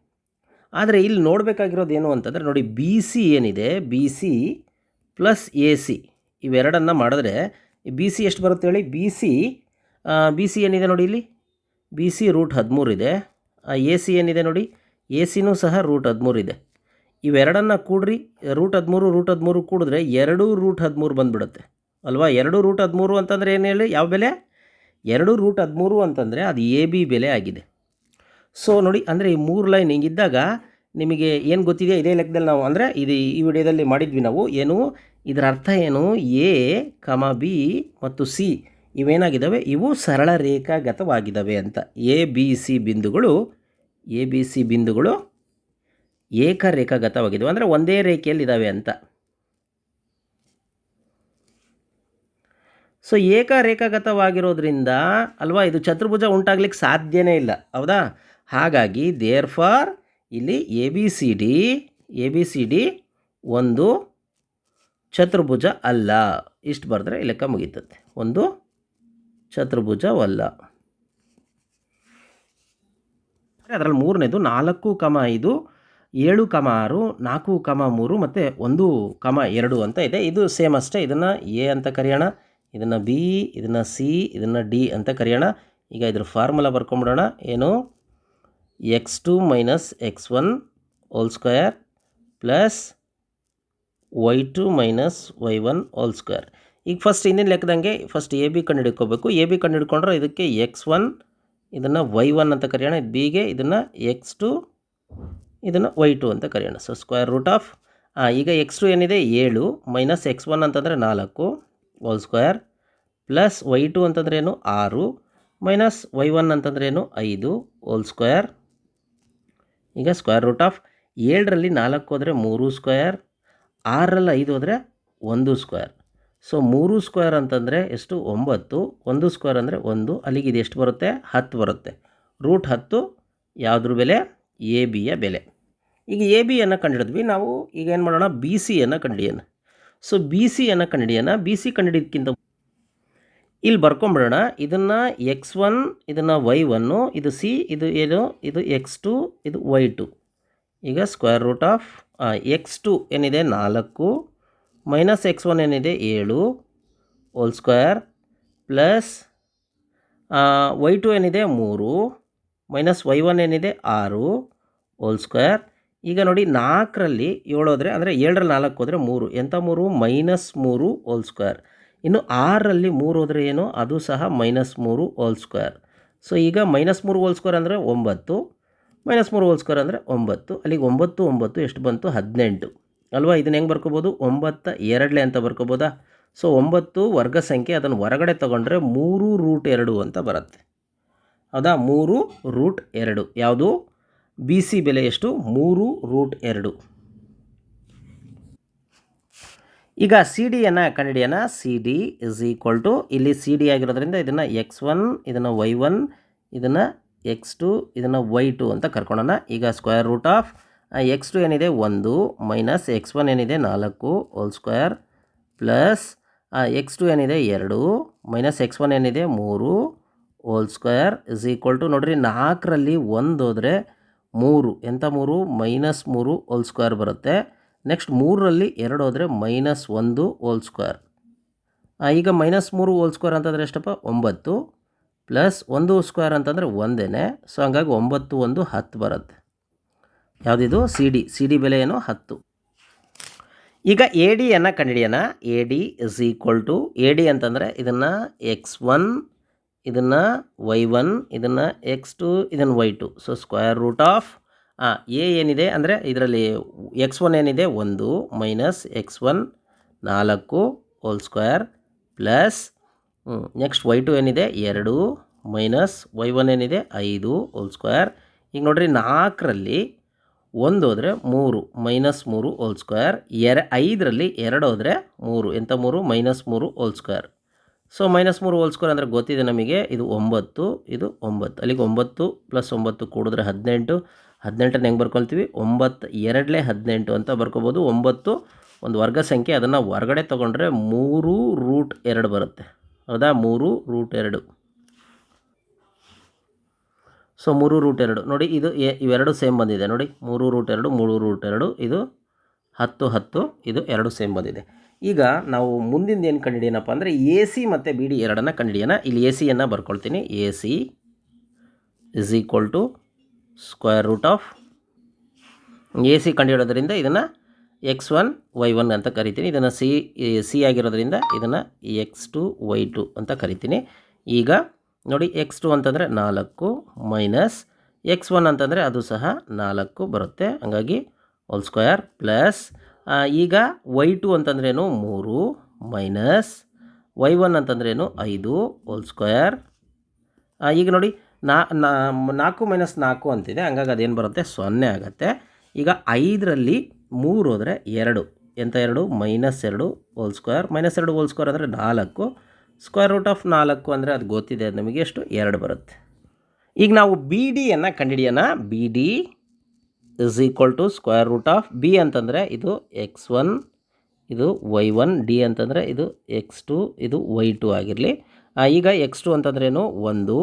ಆದರೆ ಇಲ್ಲಿ ನೋಡಬೇಕಾಗಿರೋದು ಏನು ಅಂತಂದರೆ ನೋಡಿ ಬಿ ಸಿ ಏನಿದೆ? B C plus A C ಇವೆರಡನ್ನು ಮಾಡಿದ್ರೆ ಬಿ ಸಿ ಎಷ್ಟು ಬರುತ್ತೆ ಹೇಳಿ? ಬಿ ಸಿ ಬಿ ಸಿ ಏನಿದೆ ನೋಡಿ ಇಲ್ಲಿ? ಬಿ ಸಿ ರೂಟ್ ಹದಿಮೂರು ಇದೆ. ಎ ಸಿ ಏನಿದೆ ನೋಡಿ? ಎ ಸಿನೂ ಸಹ ರೂಟ್ ಹದಿಮೂರು ಇದೆ. ಇವೆರಡನ್ನು ಕೂಡ್ರಿ ರೂಟ್ ಹದಿಮೂರು ರೂಟ್ ಹದಿಮೂರು ಕೂಡಿದ್ರೆ ಎರಡೂ ರೂಟ್ ಹದಿಮೂರು ಬಂದುಬಿಡುತ್ತೆ. ಅಲ್ವಾ? ಎರಡು ರೂಟ್ ಹದಿಮೂರು ಅಂತಂದರೆ ಏನು ಹೇಳಿ? ಯಾವ ಬೆಲೆ? ಎರಡು ರೂಟ್ ಹದಿಮೂರು ಅಂತಂದರೆ ಅದು ಎ ಬಿ ಬೆಲೆ ಆಗಿದೆ. ಸೊ ನೋಡಿ, ಅಂದರೆ ಈ ಮೂರು ಲೈನ್ ಹಿಂಗಿದ್ದಾಗ ನಿಮಗೆ ಏನು ಗೊತ್ತಿದೆ ಇದೇ ಲೆಕ್ಕದಲ್ಲಿ ನಾವು, ಅಂದರೆ ಇದು ಈ ವಿಡಿಯೋದಲ್ಲಿ ಮಾಡಿದ್ವಿ ನಾವು. ಏನು? ಇದರ ಅರ್ಥ ಏನು? ಎ ಕಮ ಬಿ ಮತ್ತು ಸಿ ಇವೇನಾಗಿದ್ದಾವೆ? ಇವು ಸರಳ ರೇಖಾಗತವಾಗಿದ್ದಾವೆ ಅಂತ. ಎ, ಬಿ, ಸಿ ಬಿಂದುಗಳು, ಎ, ಬಿ, ಸಿ ಬಿಂದುಗಳು ಏಕರೇಖಾಗತವಾಗಿದ್ದಾವೆ ಅಂದರೆ ಒಂದೇ ರೇಖೆಯಲ್ಲಿದ್ದಾವೆ ಅಂತ. ಸೊ ಏಕರೇಖಾಗತವಾಗಿರೋದ್ರಿಂದ, ಅಲ್ವಾ, ಇದು ಚತುರ್ಭುಜ ಉಂಟಾಗ್ಲಿಕ್ಕೆ ಸಾಧ್ಯನೇ ಇಲ್ಲ. ಹೌದಾ? ಹಾಗಾಗಿ ದೇರ್ ಫಾರ್ ಇಲ್ಲಿ A, B, C, D, A, B, C, D ಒಂದು ಚತುರ್ಭುಜ ಅಲ್ಲ. ಇಷ್ಟು ಬರೆದ್ರೆ ಲೆಕ್ಕ ಮುಗೀತದೆ. ಒಂದು ಚತುರ್ಭುಜವಲ್ಲ ಅದರಲ್ಲಿ ಮೂರನೇದು ನಾಲ್ಕು ಕಮ ಐದು, ಏಳು ಕಮ ಆರು, ನಾಲ್ಕು ಕಮ ಮೂರು ಮತ್ತು ಒಂದು ಕಮ ಎರಡು ಅಂತ ಇದೆ. ಇದು ಸೇಮ್ ಅಷ್ಟೇ. ಇದನ್ನು ಎ ಅಂತ ಕರೆಯೋಣ, ಇದನ್ನು ಬಿ, ಇದನ್ನು ಸಿ, ಇದನ್ನು ಡಿ ಅಂತ ಕರೆಯೋಣ. ಈಗ ಇದ್ರ ಫಾರ್ಮುಲಾ ಬರ್ಕೊಂಬಿಡೋಣ. ಏನು? X two minus x one whole square plus y two minus y one whole square. ಈಗ ಫಸ್ಟ್ ಇನ್ನೇನು ಲೆಕ್ಕದಂಗೆ ಫಸ್ಟ್ ಎ ಬಿ ಕಂಡು ಹಿಡ್ಕೋಬೇಕು. ಎ ಬಿ ಕಂಡು ಹಿಡ್ಕೊಂಡ್ರೆ ಇದಕ್ಕೆ ಎಕ್ಸ್ ಒನ್ ಇದನ್ನು ವೈ ಒನ್ ಅಂತ ಕರೆಯೋಣ. ಇದು ಬಿಗೆ ಇದನ್ನು ಎಕ್ಸ್ ಟು ಇದನ್ನು ವೈ ಟು ಅಂತ ಕರೆಯೋಣ. ಸೊ ಸ್ಕ್ವೇರ್ ರೂಟ್ ಆಫ್ ಈಗ ಎಕ್ಸ್ ಟು ಏನಿದೆ? ಏಳು ಮೈನಸ್ ಎಕ್ಸ್ ಒನ್ ಅಂತಂದರೆ ನಾಲ್ಕು whole square plus y two ಅಂತಂದ್ರೆ ಏನು? ಆರು ಮೈನಸ್ ವೈ ಒನ್ ಅಂತಂದ್ರೆ ಏನು? ಐದು ಹೋಲ್ ಸ್ಕ್ವೇರ್ ಈಗ ಸ್ಕ್ವೇರ್ ರೂಟ್ ಆಫ್ ಏಳರಲ್ಲಿ ನಾಲ್ಕು ಹೋದರೆ ಮೂರು ಸ್ಕ್ವೇರ್ ಆರರಲ್ಲಿ ಐದು ಹೋದರೆ ಒಂದು ಸ್ಕ್ವೇರ್ ಸೊ ಮೂರು ಸ್ಕ್ವೇರ್ ಅಂತಂದರೆ ಎಷ್ಟು? ಒಂಬತ್ತು. ಒಂದು ಸ್ಕ್ವೇರ್ ಅಂದರೆ ಒಂದು. ಅಲ್ಲಿಗೆ ಇದು ಎಷ್ಟು ಬರುತ್ತೆ? ಹತ್ತು ಬರುತ್ತೆ. ರೂಟ್ ಹತ್ತು, ಯಾವುದ್ರ ಬೆಲೆ? ಎ ಬಿಯ ಬೆಲೆ. ಈಗ ಎ ಬಿಯನ್ನು ಕಂಡಿಡಿದ್ವಿ. ನಾವು ಈಗ ಏನು ಮಾಡೋಣ? ಬಿ ಸಿಯನ್ನು ಕಂಡುಹಿಡಿಯೋಣ ಸೊ ಬಿ ಸಿಯನ್ನು ಕಂಡುಹಿಡಿಯೋಣ ಬಿ ಸಿ ಕಂಡುಹಿಡಿಯೋದಕ್ಕಿಂತ ಇಲ್ಲಿ ಬರ್ಕೊಂಬಿಡೋಣ. ಇದನ್ನು ಎಕ್ಸ್ ಒನ್, ಇದನ್ನು ವೈ ಒನ್ನು ಇದು ಸಿ, ಇದು ಏನು? ಇದು ಎಕ್ಸ್ ಟು, ಇದು ವೈ ಟು. ಈಗ square root of x two ಏನಿದೆ? ನಾಲ್ಕು. ಮೈನಸ್ ಎಕ್ಸ್ ಒನ್ ಏನಿದೆ? ಏಳು, whole square, plus y two ಏನಿದೆ? ಮೂರು, ಮೈನಸ್ ವೈ ಒನ್ ಏನಿದೆ? ಆರು, ಹೋಲ್ ಸ್ಕ್ವೇರ್. ಈಗ ನೋಡಿ, ನಾಲ್ಕರಲ್ಲಿ ಏಳು ಹೋದರೆ, ಅಂದರೆ ಏಳರಲ್ಲಿ ನಾಲ್ಕು ಹೋದರೆ ಮೂರು. ಎಂಥ ಮೂರು? ಮೈನಸ್ ಮೂರು, ಹೋಲ್ ಸ್ಕ್ವೇರ್. ಇನ್ನು ಆರರಲ್ಲಿ ಮೂರು ಹೋದರೆ ಏನು? ಅದು ಸಹ ಮೈನಸ್ ಮೂರು, ಹೋಲ್ ಸ್ಕ್ವೇರ್. ಸೊ, ಈಗ ಮೈನಸ್ ಮೂರು, ಹೋಲ್ ಸ್ಕ್ವೇರ್ ಅಂದರೆ ಒಂಬತ್ತು, ಮೈನಸ್ ಮೂರು, ಹೋಲ್ ಸ್ಕ್ವೇರ್ ಅಂದರೆ ಒಂಬತ್ತು. ಅಲ್ಲಿಗೆ ಒಂಬತ್ತು ಒಂಬತ್ತು, ಎಷ್ಟು ಬಂತು? ಹದಿನೆಂಟು. ಅಲ್ವಾ? ಇದನ್ನ ಹೆಂಗೆ ಬರ್ಕೋಬೋದು? ಒಂಬತ್ತ ಎರಡಲೆ ಅಂತ ಬರ್ಕೋಬೋದಾ? ಸೊ ಒಂಬತ್ತು ವರ್ಗ ಸಂಖ್ಯೆ ಅದನ್ನು ಹೊರಗಡೆ ತೊಗೊಂಡ್ರೆ ಮೂರು ರೂಟ್ ಎರಡು ಅಂತ ಬರುತ್ತೆ. ಹೌದಾ ಮೂರು ರೂಟ್ ಎರಡು. ಯಾವುದು? ಬಿ ಸಿ ಬೆಲೆ ಎಷ್ಟು? ಮೂರು ರೂಟ್ ಎರಡು. ಈಗ ಸಿ ಡಿಯನ್ನು ಕಂಡುಹಿಡಿಯೋಣ. C D is equal to ಇಲ್ಲಿ ಸಿ ಡಿ ಆಗಿರೋದ್ರಿಂದ ಇದನ್ನು ಎಕ್ಸ್ ಒನ್, ಇದನ್ನು ವೈ ಒನ್, ಇದನ್ನು ಎಕ್ಸ್ ಟು, ಇದನ್ನು ವೈ ಟು ಅಂತ ಕರ್ಕೊಳ್ಳೋಣ ಈಗ square root of x two ಏನಿದೆ? ಒಂದು ಮೈನಸ್ ಎಕ್ಸ್ ಒನ್ ಏನಿದೆ? ನಾಲ್ಕು whole square plus x two ಏನಿದೆ? ಎರಡು ಮೈನಸ್ ಎಕ್ಸ್ ಒನ್ ಏನಿದೆ? ಮೂರು whole square is equal to ನೋಡಿರಿ ನಾಲ್ಕರಲ್ಲಿ ಒಂದು ಹೋದರೆ ಮೂರು. ಎಂಥ ಮೂರು? ಮೈನಸ್ ಮೂರು ಹೋಲ್ ಸ್ಕ್ವೇರ್ ಬರುತ್ತೆ. ನೆಕ್ಸ್ಟ್ ಮೂರರಲ್ಲಿ ಎರಡು ಹೋದರೆ ಮೈನಸ್ ಒಂದು ಹೋಲ್ ಸ್ಕ್ವೇರ್. ಈಗ ಮೈನಸ್ ಮೂರು ಹೋಲ್ ಸ್ಕ್ವೇರ್ ಅಂತಂದರೆ ಎಷ್ಟಪ್ಪ? ಒಂಬತ್ತು. ಪ್ಲಸ್ ಒಂದು ಸ್ಕ್ವೇರ್ ಅಂತಂದರೆ ಒಂದೇ ಸೊ ಹಂಗಾಗಿ ಒಂಬತ್ತು ಒಂದು ಹತ್ತು ಬರುತ್ತೆ. ಯಾವುದಿದು? ಸಿ ಡಿ ಸಿ ಡಿ ಬೆಲೆ ಏನು? ಹತ್ತು. ಈಗ ಎ ಡಿಯನ್ನು ಕಂಡುಹಿಡಿಯೋಣ. A D is equal to A D ಅಂತಂದರೆ ಇದನ್ನು ಎಕ್ಸ್ ಒನ್ ಇದನ್ನು ವೈ ಒನ್ ಇದನ್ನು ಎಕ್ಸ್ ಟು ಇದನ್ನು y two so square root of A ಏನಿದೆ ಅಂದರೆ ಇದರಲ್ಲಿ ಎಕ್ಸ್ ಒನ್ ಏನಿದೆ? ಒಂದು ಮೈನಸ್ ಎಕ್ಸ್ ಒನ್ ನಾಲ್ಕು whole square plus next y two ಏನಿದೆ? ಎರಡು ಮೈನಸ್ ವೈ ಒನ್ ಏನಿದೆ? ಐದು ಹೋಲ್ ಸ್ಕ್ವೇರ್ ಈಗ ನೋಡಿರಿ ನಾಲ್ಕರಲ್ಲಿ ಒಂದು ಹೋದರೆ ಮೂರು, ಮೈನಸ್ ಮೂರು ಹೋಲ್ ಸ್ಕ್ವೇರ್. ಎರ, ಐದರಲ್ಲಿ ಎರಡು ಹೋದರೆ ಮೂರು. ಎಂಥ ಮೂರು? ಮೈನಸ್ ಮೂರು ಹೋಲ್ ಸ್ಕ್ವೇರ್. ಸೊ, ಮೈನಸ್ ಮೂರು ಹೋಲ್ ಸ್ಕ್ವೇರ್ ಅಂದರೆ ಗೊತ್ತಿದೆ ನಮಗೆ. ಇದು ಒಂಬತ್ತು ಇದು ಒಂಬತ್ತು. ಅಲ್ಲಿಗೆ ಒಂಬತ್ತು ಪ್ಲಸ್ ಒಂಬತ್ತು ಕೂಡಿದ್ರೆ ಹದಿನೆಂಟು. ಹದಿನೆಂಟನ್ನು ಹೆಂಗೆ ಬರ್ಕೊಳ್ತೀವಿ? ಒಂಬತ್ತು, ಎರಡಲೇ ಹದಿನೆಂಟು ಅಂತ ಬರ್ಕೋಬೋದು. ಒಂಬತ್ತು, ಒಂದು ವರ್ಗ ಸಂಖ್ಯೆ ಅದನ್ನು ಹೊರಗಡೆ ತೊಗೊಂಡ್ರೆ ಮೂರು ರೂಟ್ ಎರಡು ಬರುತ್ತೆ. ಹೌದಾ? ಮೂರು ರೂಟ್ ಎರಡು. ಸೊ ಮೂರು ರೂಟ್ ಎರಡು. ನೋಡಿ, ಇದು ಇವೆರಡು ಸೇಮ್ ಬಂದಿದೆ. ನೋಡಿ, ಮೂರು ರೂಟ್ ಎರಡು, ಮೂರು ರೂಟ್ ಎರಡು, ಇದು ಹತ್ತು ಹತ್ತು, ಇದು ಎರಡು ಸೇಮ್ ಬಂದಿದೆ. ಈಗ ನಾವು ಮುಂದಿಂದ ಏನು ಕಂಡುಹಿಡಿಯೋಣಪ್ಪ ಅಂದರೆ ಎ ಸಿ ಮತ್ತು ಬಿ ಡಿ ಎರಡನ್ನು ಕಂಡುಹಿಡಿಯೋಣ. ಇಲ್ಲಿ ಎ ಸಿಯನ್ನು ಬರ್ಕೊಳ್ತೀನಿ. A C is equal to square root of A C ಕಂಡುಹಿಡೋದ್ರಿಂದ ಇದನ್ನು ಎಕ್ಸ್ ಒನ್, ವೈ ಒನ್ ಅಂತ ಕರಿತೀನಿ. ಇದನ್ನು ಸಿ ಸಿ ಆಗಿರೋದ್ರಿಂದ ಇದನ್ನು ಎಕ್ಸ್ ಟು, ವೈ ಟು ಅಂತ ಕರಿತೀನಿ. ಈಗ ನೋಡಿ ಎಕ್ಸ್ ಟು ಅಂತಂದರೆ ನಾಲ್ಕು ಮೈನಸ್ ಎಕ್ಸ್ ಒನ್ ಅಂತಂದರೆ ಅದು ಸಹ ನಾಲ್ಕು ಬರುತ್ತೆ. ಹಾಗಾಗಿ ಹೋಲ್ ಸ್ಕ್ವಯರ್ ಪ್ಲಸ್ ಈಗ ವೈ ಟು ಅಂತಂದ್ರೇನು ಮೂರು ಮೈನಸ್ ವೈ ಒನ್ ಅಂತಂದ್ರೇನು ಐದು ಹೋಲ್ ಸ್ಕ್ವಯರ್ ಈಗ ನೋಡಿ ನಾ ನಾಲ್ಕು ಮೈನಸ್ ನಾಲ್ಕು ಅಂತಿದೆ. ಹಂಗಾಗಿ ಅದೇನು ಬರುತ್ತೆ? ಸೊನ್ನೆ ಆಗುತ್ತೆ. ಈಗ ಐದರಲ್ಲಿ ಮೂರು ಹೋದರೆ ಎರಡು. ಎಂಥ ಎರಡು? ಮೈನಸ್ ಎರಡು ಹೋಲ್ ಸ್ಕ್ವೇರ್. ಮೈನಸ್ ಎರಡು ಹೋಲ್ ಸ್ಕ್ವಯರ್ ಅಂದರೆ ನಾಲ್ಕು. ಸ್ಕ್ವೇರ್ ರೂಟ್ ಆಫ್ ನಾಲ್ಕು ಅಂದರೆ ಅದು ಗೊತ್ತಿದೆ, ಅದು ನಮಗೆ ಎಷ್ಟು? ಎರಡು ಬರುತ್ತೆ. ಈಗ ನಾವು ಬಿ ಡಿಯನ್ನು ಕಂಡುಹಿಡಿಯೋಣ. B D is equal to square root of B ಅಂತಂದರೆ ಇದು ಎಕ್ಸ್ ಒನ್ ಇದು ವೈ ಒನ್ ಡಿ ಅಂತಂದರೆ ಇದು ಎಕ್ಸ್ ಟು ಇದು ವೈ ಟು ಆಗಿರಲಿ. ಈಗ ಎಕ್ಸ್ ಟು ಅಂತಂದ್ರೇನು ಒಂದು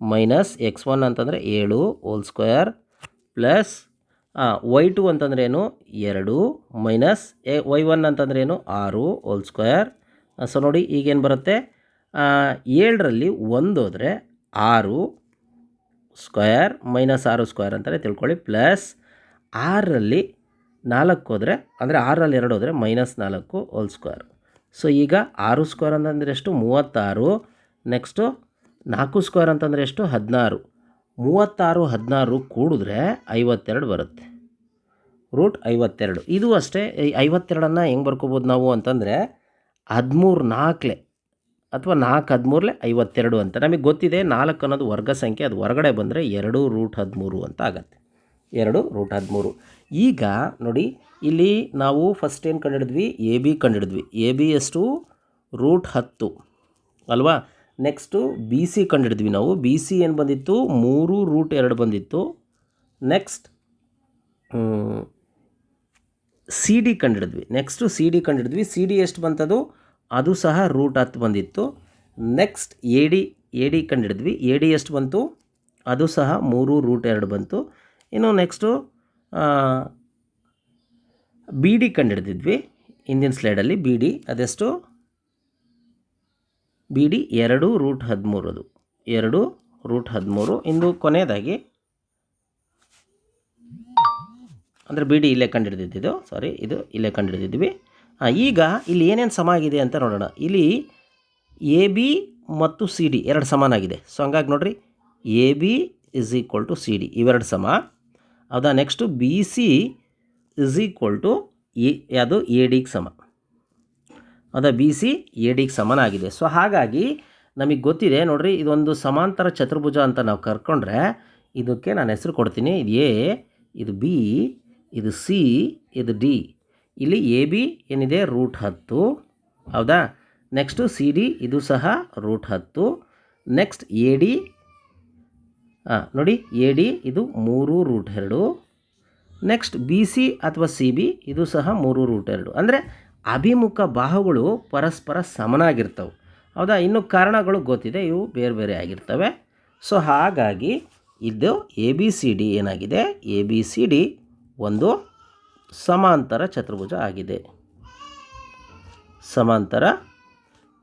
ಮೈನಸ್ ಎಕ್ಸ್ ಒನ್ ಅಂತಂದರೆ ಏಳು whole square plus y two ಅಂತಂದ್ರೇನು ಎರಡು ಮೈನಸ್ ಎ ವೈ ಒನ್ ಅಂತಂದ್ರೇನು ಆರು ಓಲ್ ಸ್ಕ್ವೇರ್ ಸೊ ನೋಡಿ ಈಗೇನು ಬರುತ್ತೆ? ಏಳರಲ್ಲಿ ಒಂದು ಹೋದರೆ ಆರು ಸ್ಕ್ವೇರ್ ಮೈನಸ್ ಆರು ಸ್ಕ್ವೇರ್ ಅಂತಲೇ ತಿಳ್ಕೊಳ್ಳಿ, ಪ್ಲಸ್ ಆರರಲ್ಲಿ ನಾಲ್ಕು ಹೋದರೆ, ಅಂದರೆ ಆರರಲ್ಲಿ ಎರಡು ಹೋದರೆ ಮೈನಸ್ ನಾಲ್ಕು ಹೋಲ್ ಸ್ಕ್ವೇರ್. ಸೊ ಈಗ ಆರು ಸ್ಕ್ವೇರ್ ಅಂತಂದರೆ ಎಷ್ಟು? ಮೂವತ್ತಾರು. ನೆಕ್ಸ್ಟು ನಾಲ್ಕು ಸ್ಕ್ವೇರ್ ಅಂತಂದರೆ ಎಷ್ಟು? ಹದಿನಾರು. ಮೂವತ್ತಾರು, ಹದಿನಾರು ಕೂಡಿದ್ರೆ ಐವತ್ತೆರಡು ಬರುತ್ತೆ. ರೂಟ್ ಐವತ್ತೆರಡು. ಇದು ಅಷ್ಟೇ ಐವತ್ತೆರಡನ್ನು ಹೆಂಗೆ ಬರ್ಕೋಬೋದು ನಾವು ಅಂತಂದರೆ ಹದಿಮೂರು ನಾಲ್ಕಲೆ ಅಥವಾ ನಾಲ್ಕು ಹದಿಮೂರಲೆ ಐವತ್ತೆರಡು ಅಂತ. ನಮಗೆ ಗೊತ್ತಿದೆ ನಾಲ್ಕು ಅನ್ನೋದು ವರ್ಗ ಸಂಖ್ಯೆ, ಅದು ಹೊರಗಡೆ ಬಂದರೆ ಎರಡು ರೂಟ್ ಹದಿಮೂರು ಅಂತ ಆಗತ್ತೆ. ಎರಡು ರೂಟ್ ಹದಿಮೂರು. ಈಗ ನೋಡಿ, ಇಲ್ಲಿ ನಾವು ಫಸ್ಟ್ ಏನು ಕಂಡುಹಿಡಿದ್ವಿ? ಎ ಬಿ ಕಂಡಿಡಿದ್ವಿ ಎ ಬಿ ಎಷ್ಟು ರೂಟ್ ಹತ್ತು. ಅಲ್ವಾ? ನೆಕ್ಸ್ಟು ಬಿ ಸಿ ಕಂಡಿಡಿದ್ವಿ ನಾವು. ಬಿ ಸಿ ಏನು ಬಂದಿತ್ತು? ಮೂರು ರೂಟ್ ಎರಡು ಬಂದಿತ್ತು. ನೆಕ್ಸ್ಟ್ ಸಿ ಡಿ ಕಂಡುಹಿಡಿದ್ವಿ. ನೆಕ್ಸ್ಟು ಸಿ ಡಿ ಕಂಡುಹಿಡಿದ್ವಿ. ಸಿ ಡಿ ಎಷ್ಟು ಬಂತದು? ಅದು ಸಹ ರೂಟ್ ಹತ್ತು ಬಂದಿತ್ತು. Next A D A D ಕಂಡಿಡಿದ್ವಿ. A D ಎಷ್ಟು ಬಂತು? ಅದು ಸಹ ಮೂರು ರೂಟ್ ಎರಡು ಬಂತು. ಇನ್ನು ನೆಕ್ಸ್ಟು ಬಿ ಡಿ ಕಂಡುಹಿಡಿದಿದ್ವಿ ಹಿಂದಿನ ಸ್ಲೈಡಲ್ಲಿ ಬಿ ಡಿ ಅದೆಷ್ಟು? ಬಿ ಡಿ ಎರಡು ರೂಟ್ ಹದಿಮೂರು ಅದು. ಎರಡು ರೂಟ್ ಹದಿಮೂರು. ಇಂದು ಕೊನೆಯದಾಗಿ, ಅಂದರೆ ಬಿ ಡಿ ಇಲ್ಲೇ ಕಂಡುಹಿಡಿದಿದ್ದು ಸಾರಿ ಇದು ಇಲ್ಲೇ ಕಂಡುಹಿಡಿದಿದ್ವಿ ಈಗ ಇಲ್ಲಿ ಏನೇನು ಸಮ ಆಗಿದೆ ಅಂತ ನೋಡೋಣ. ಇಲ್ಲಿ ಎ ಬಿ ಮತ್ತು ಸಿ ಡಿ ಎರಡು ಸಮಾನಾಗಿದೆ ಸೊ ಹಂಗಾಗಿ ನೋಡಿರಿ A B is equal to C D ಇವೆರಡು ಸಮ. ಹೌದಾ? Next B C is equal to A ಅದು ಎ ಡಿಗೆ ಸಮ. ಹೌದಾ? ಬಿ ಸಿ ಎ ಡಿಗೆ ಸಮನಾಗಿದೆ ಸೊ ಹಾಗಾಗಿ ನಮಗೆ ಗೊತ್ತಿದೆ, ನೋಡಿರಿ, ಇದೊಂದು ಸಮಾಂತರ ಚತುರ್ಭುಜ ಅಂತ ನಾವು ಕರ್ಕೊಂಡ್ರೆ ಇದಕ್ಕೆ ನಾನು ಹೆಸರು ಕೊಡ್ತೀನಿ. ಇದು ಎ ಇದು ಬಿ ಇದು ಸಿ ಇದು ಡಿ ಇಲ್ಲಿ ಎ ಬಿ ಏನಿದೆ ರೂಟ್ ಹತ್ತು. ಹೌದಾ? ನೆಕ್ಸ್ಟು ಸಿ ಡಿ, ಇದು ಸಹ ರೂಟ್ ಹತ್ತು. ನೆಕ್ಸ್ಟ್ ಎ ಡಿ ನೋಡಿ, ಎ ಡಿ ಇದು ಮೂರು ರೂಟ್ ಎರಡು. ನೆಕ್ಸ್ಟ್ ಬಿ ಸಿ ಅಥವಾ ಸಿ ಬಿ, ಇದು ಸಹ ಮೂರು ರೂಟ್ ಎರಡು. ಅಂದರೆ ಅಭಿಮುಖ ಬಾಹುಗಳು ಪರಸ್ಪರ ಸಮನಾಗಿರ್ತವೆ. ಹೌದಾ? ಇನ್ನು ಕಾರಣಗಳು ಗೊತ್ತಿದೆ, ಇವು ಬೇರೆ ಬೇರೆ ಆಗಿರ್ತವೆ. ಸೊ ಹಾಗಾಗಿ ಇದು ಎ ಬಿ ಸಿ ಡಿ ಏನಾಗಿದೆ? ಎ ಬಿ ಸಿ ಡಿ ಒಂದು ಸಮಾಂತರ ಚತುರ್ಭುಜ ಆಗಿದೆ. ಸಮಾಂತರ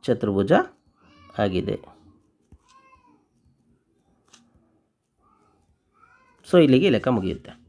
ಚತುರ್ಭುಜ ಆಗಿದೆ. ಸೊ ಇಲ್ಲಿಗೆ ಲೆಕ್ಕ ಮುಗಿಯುತ್ತೆ.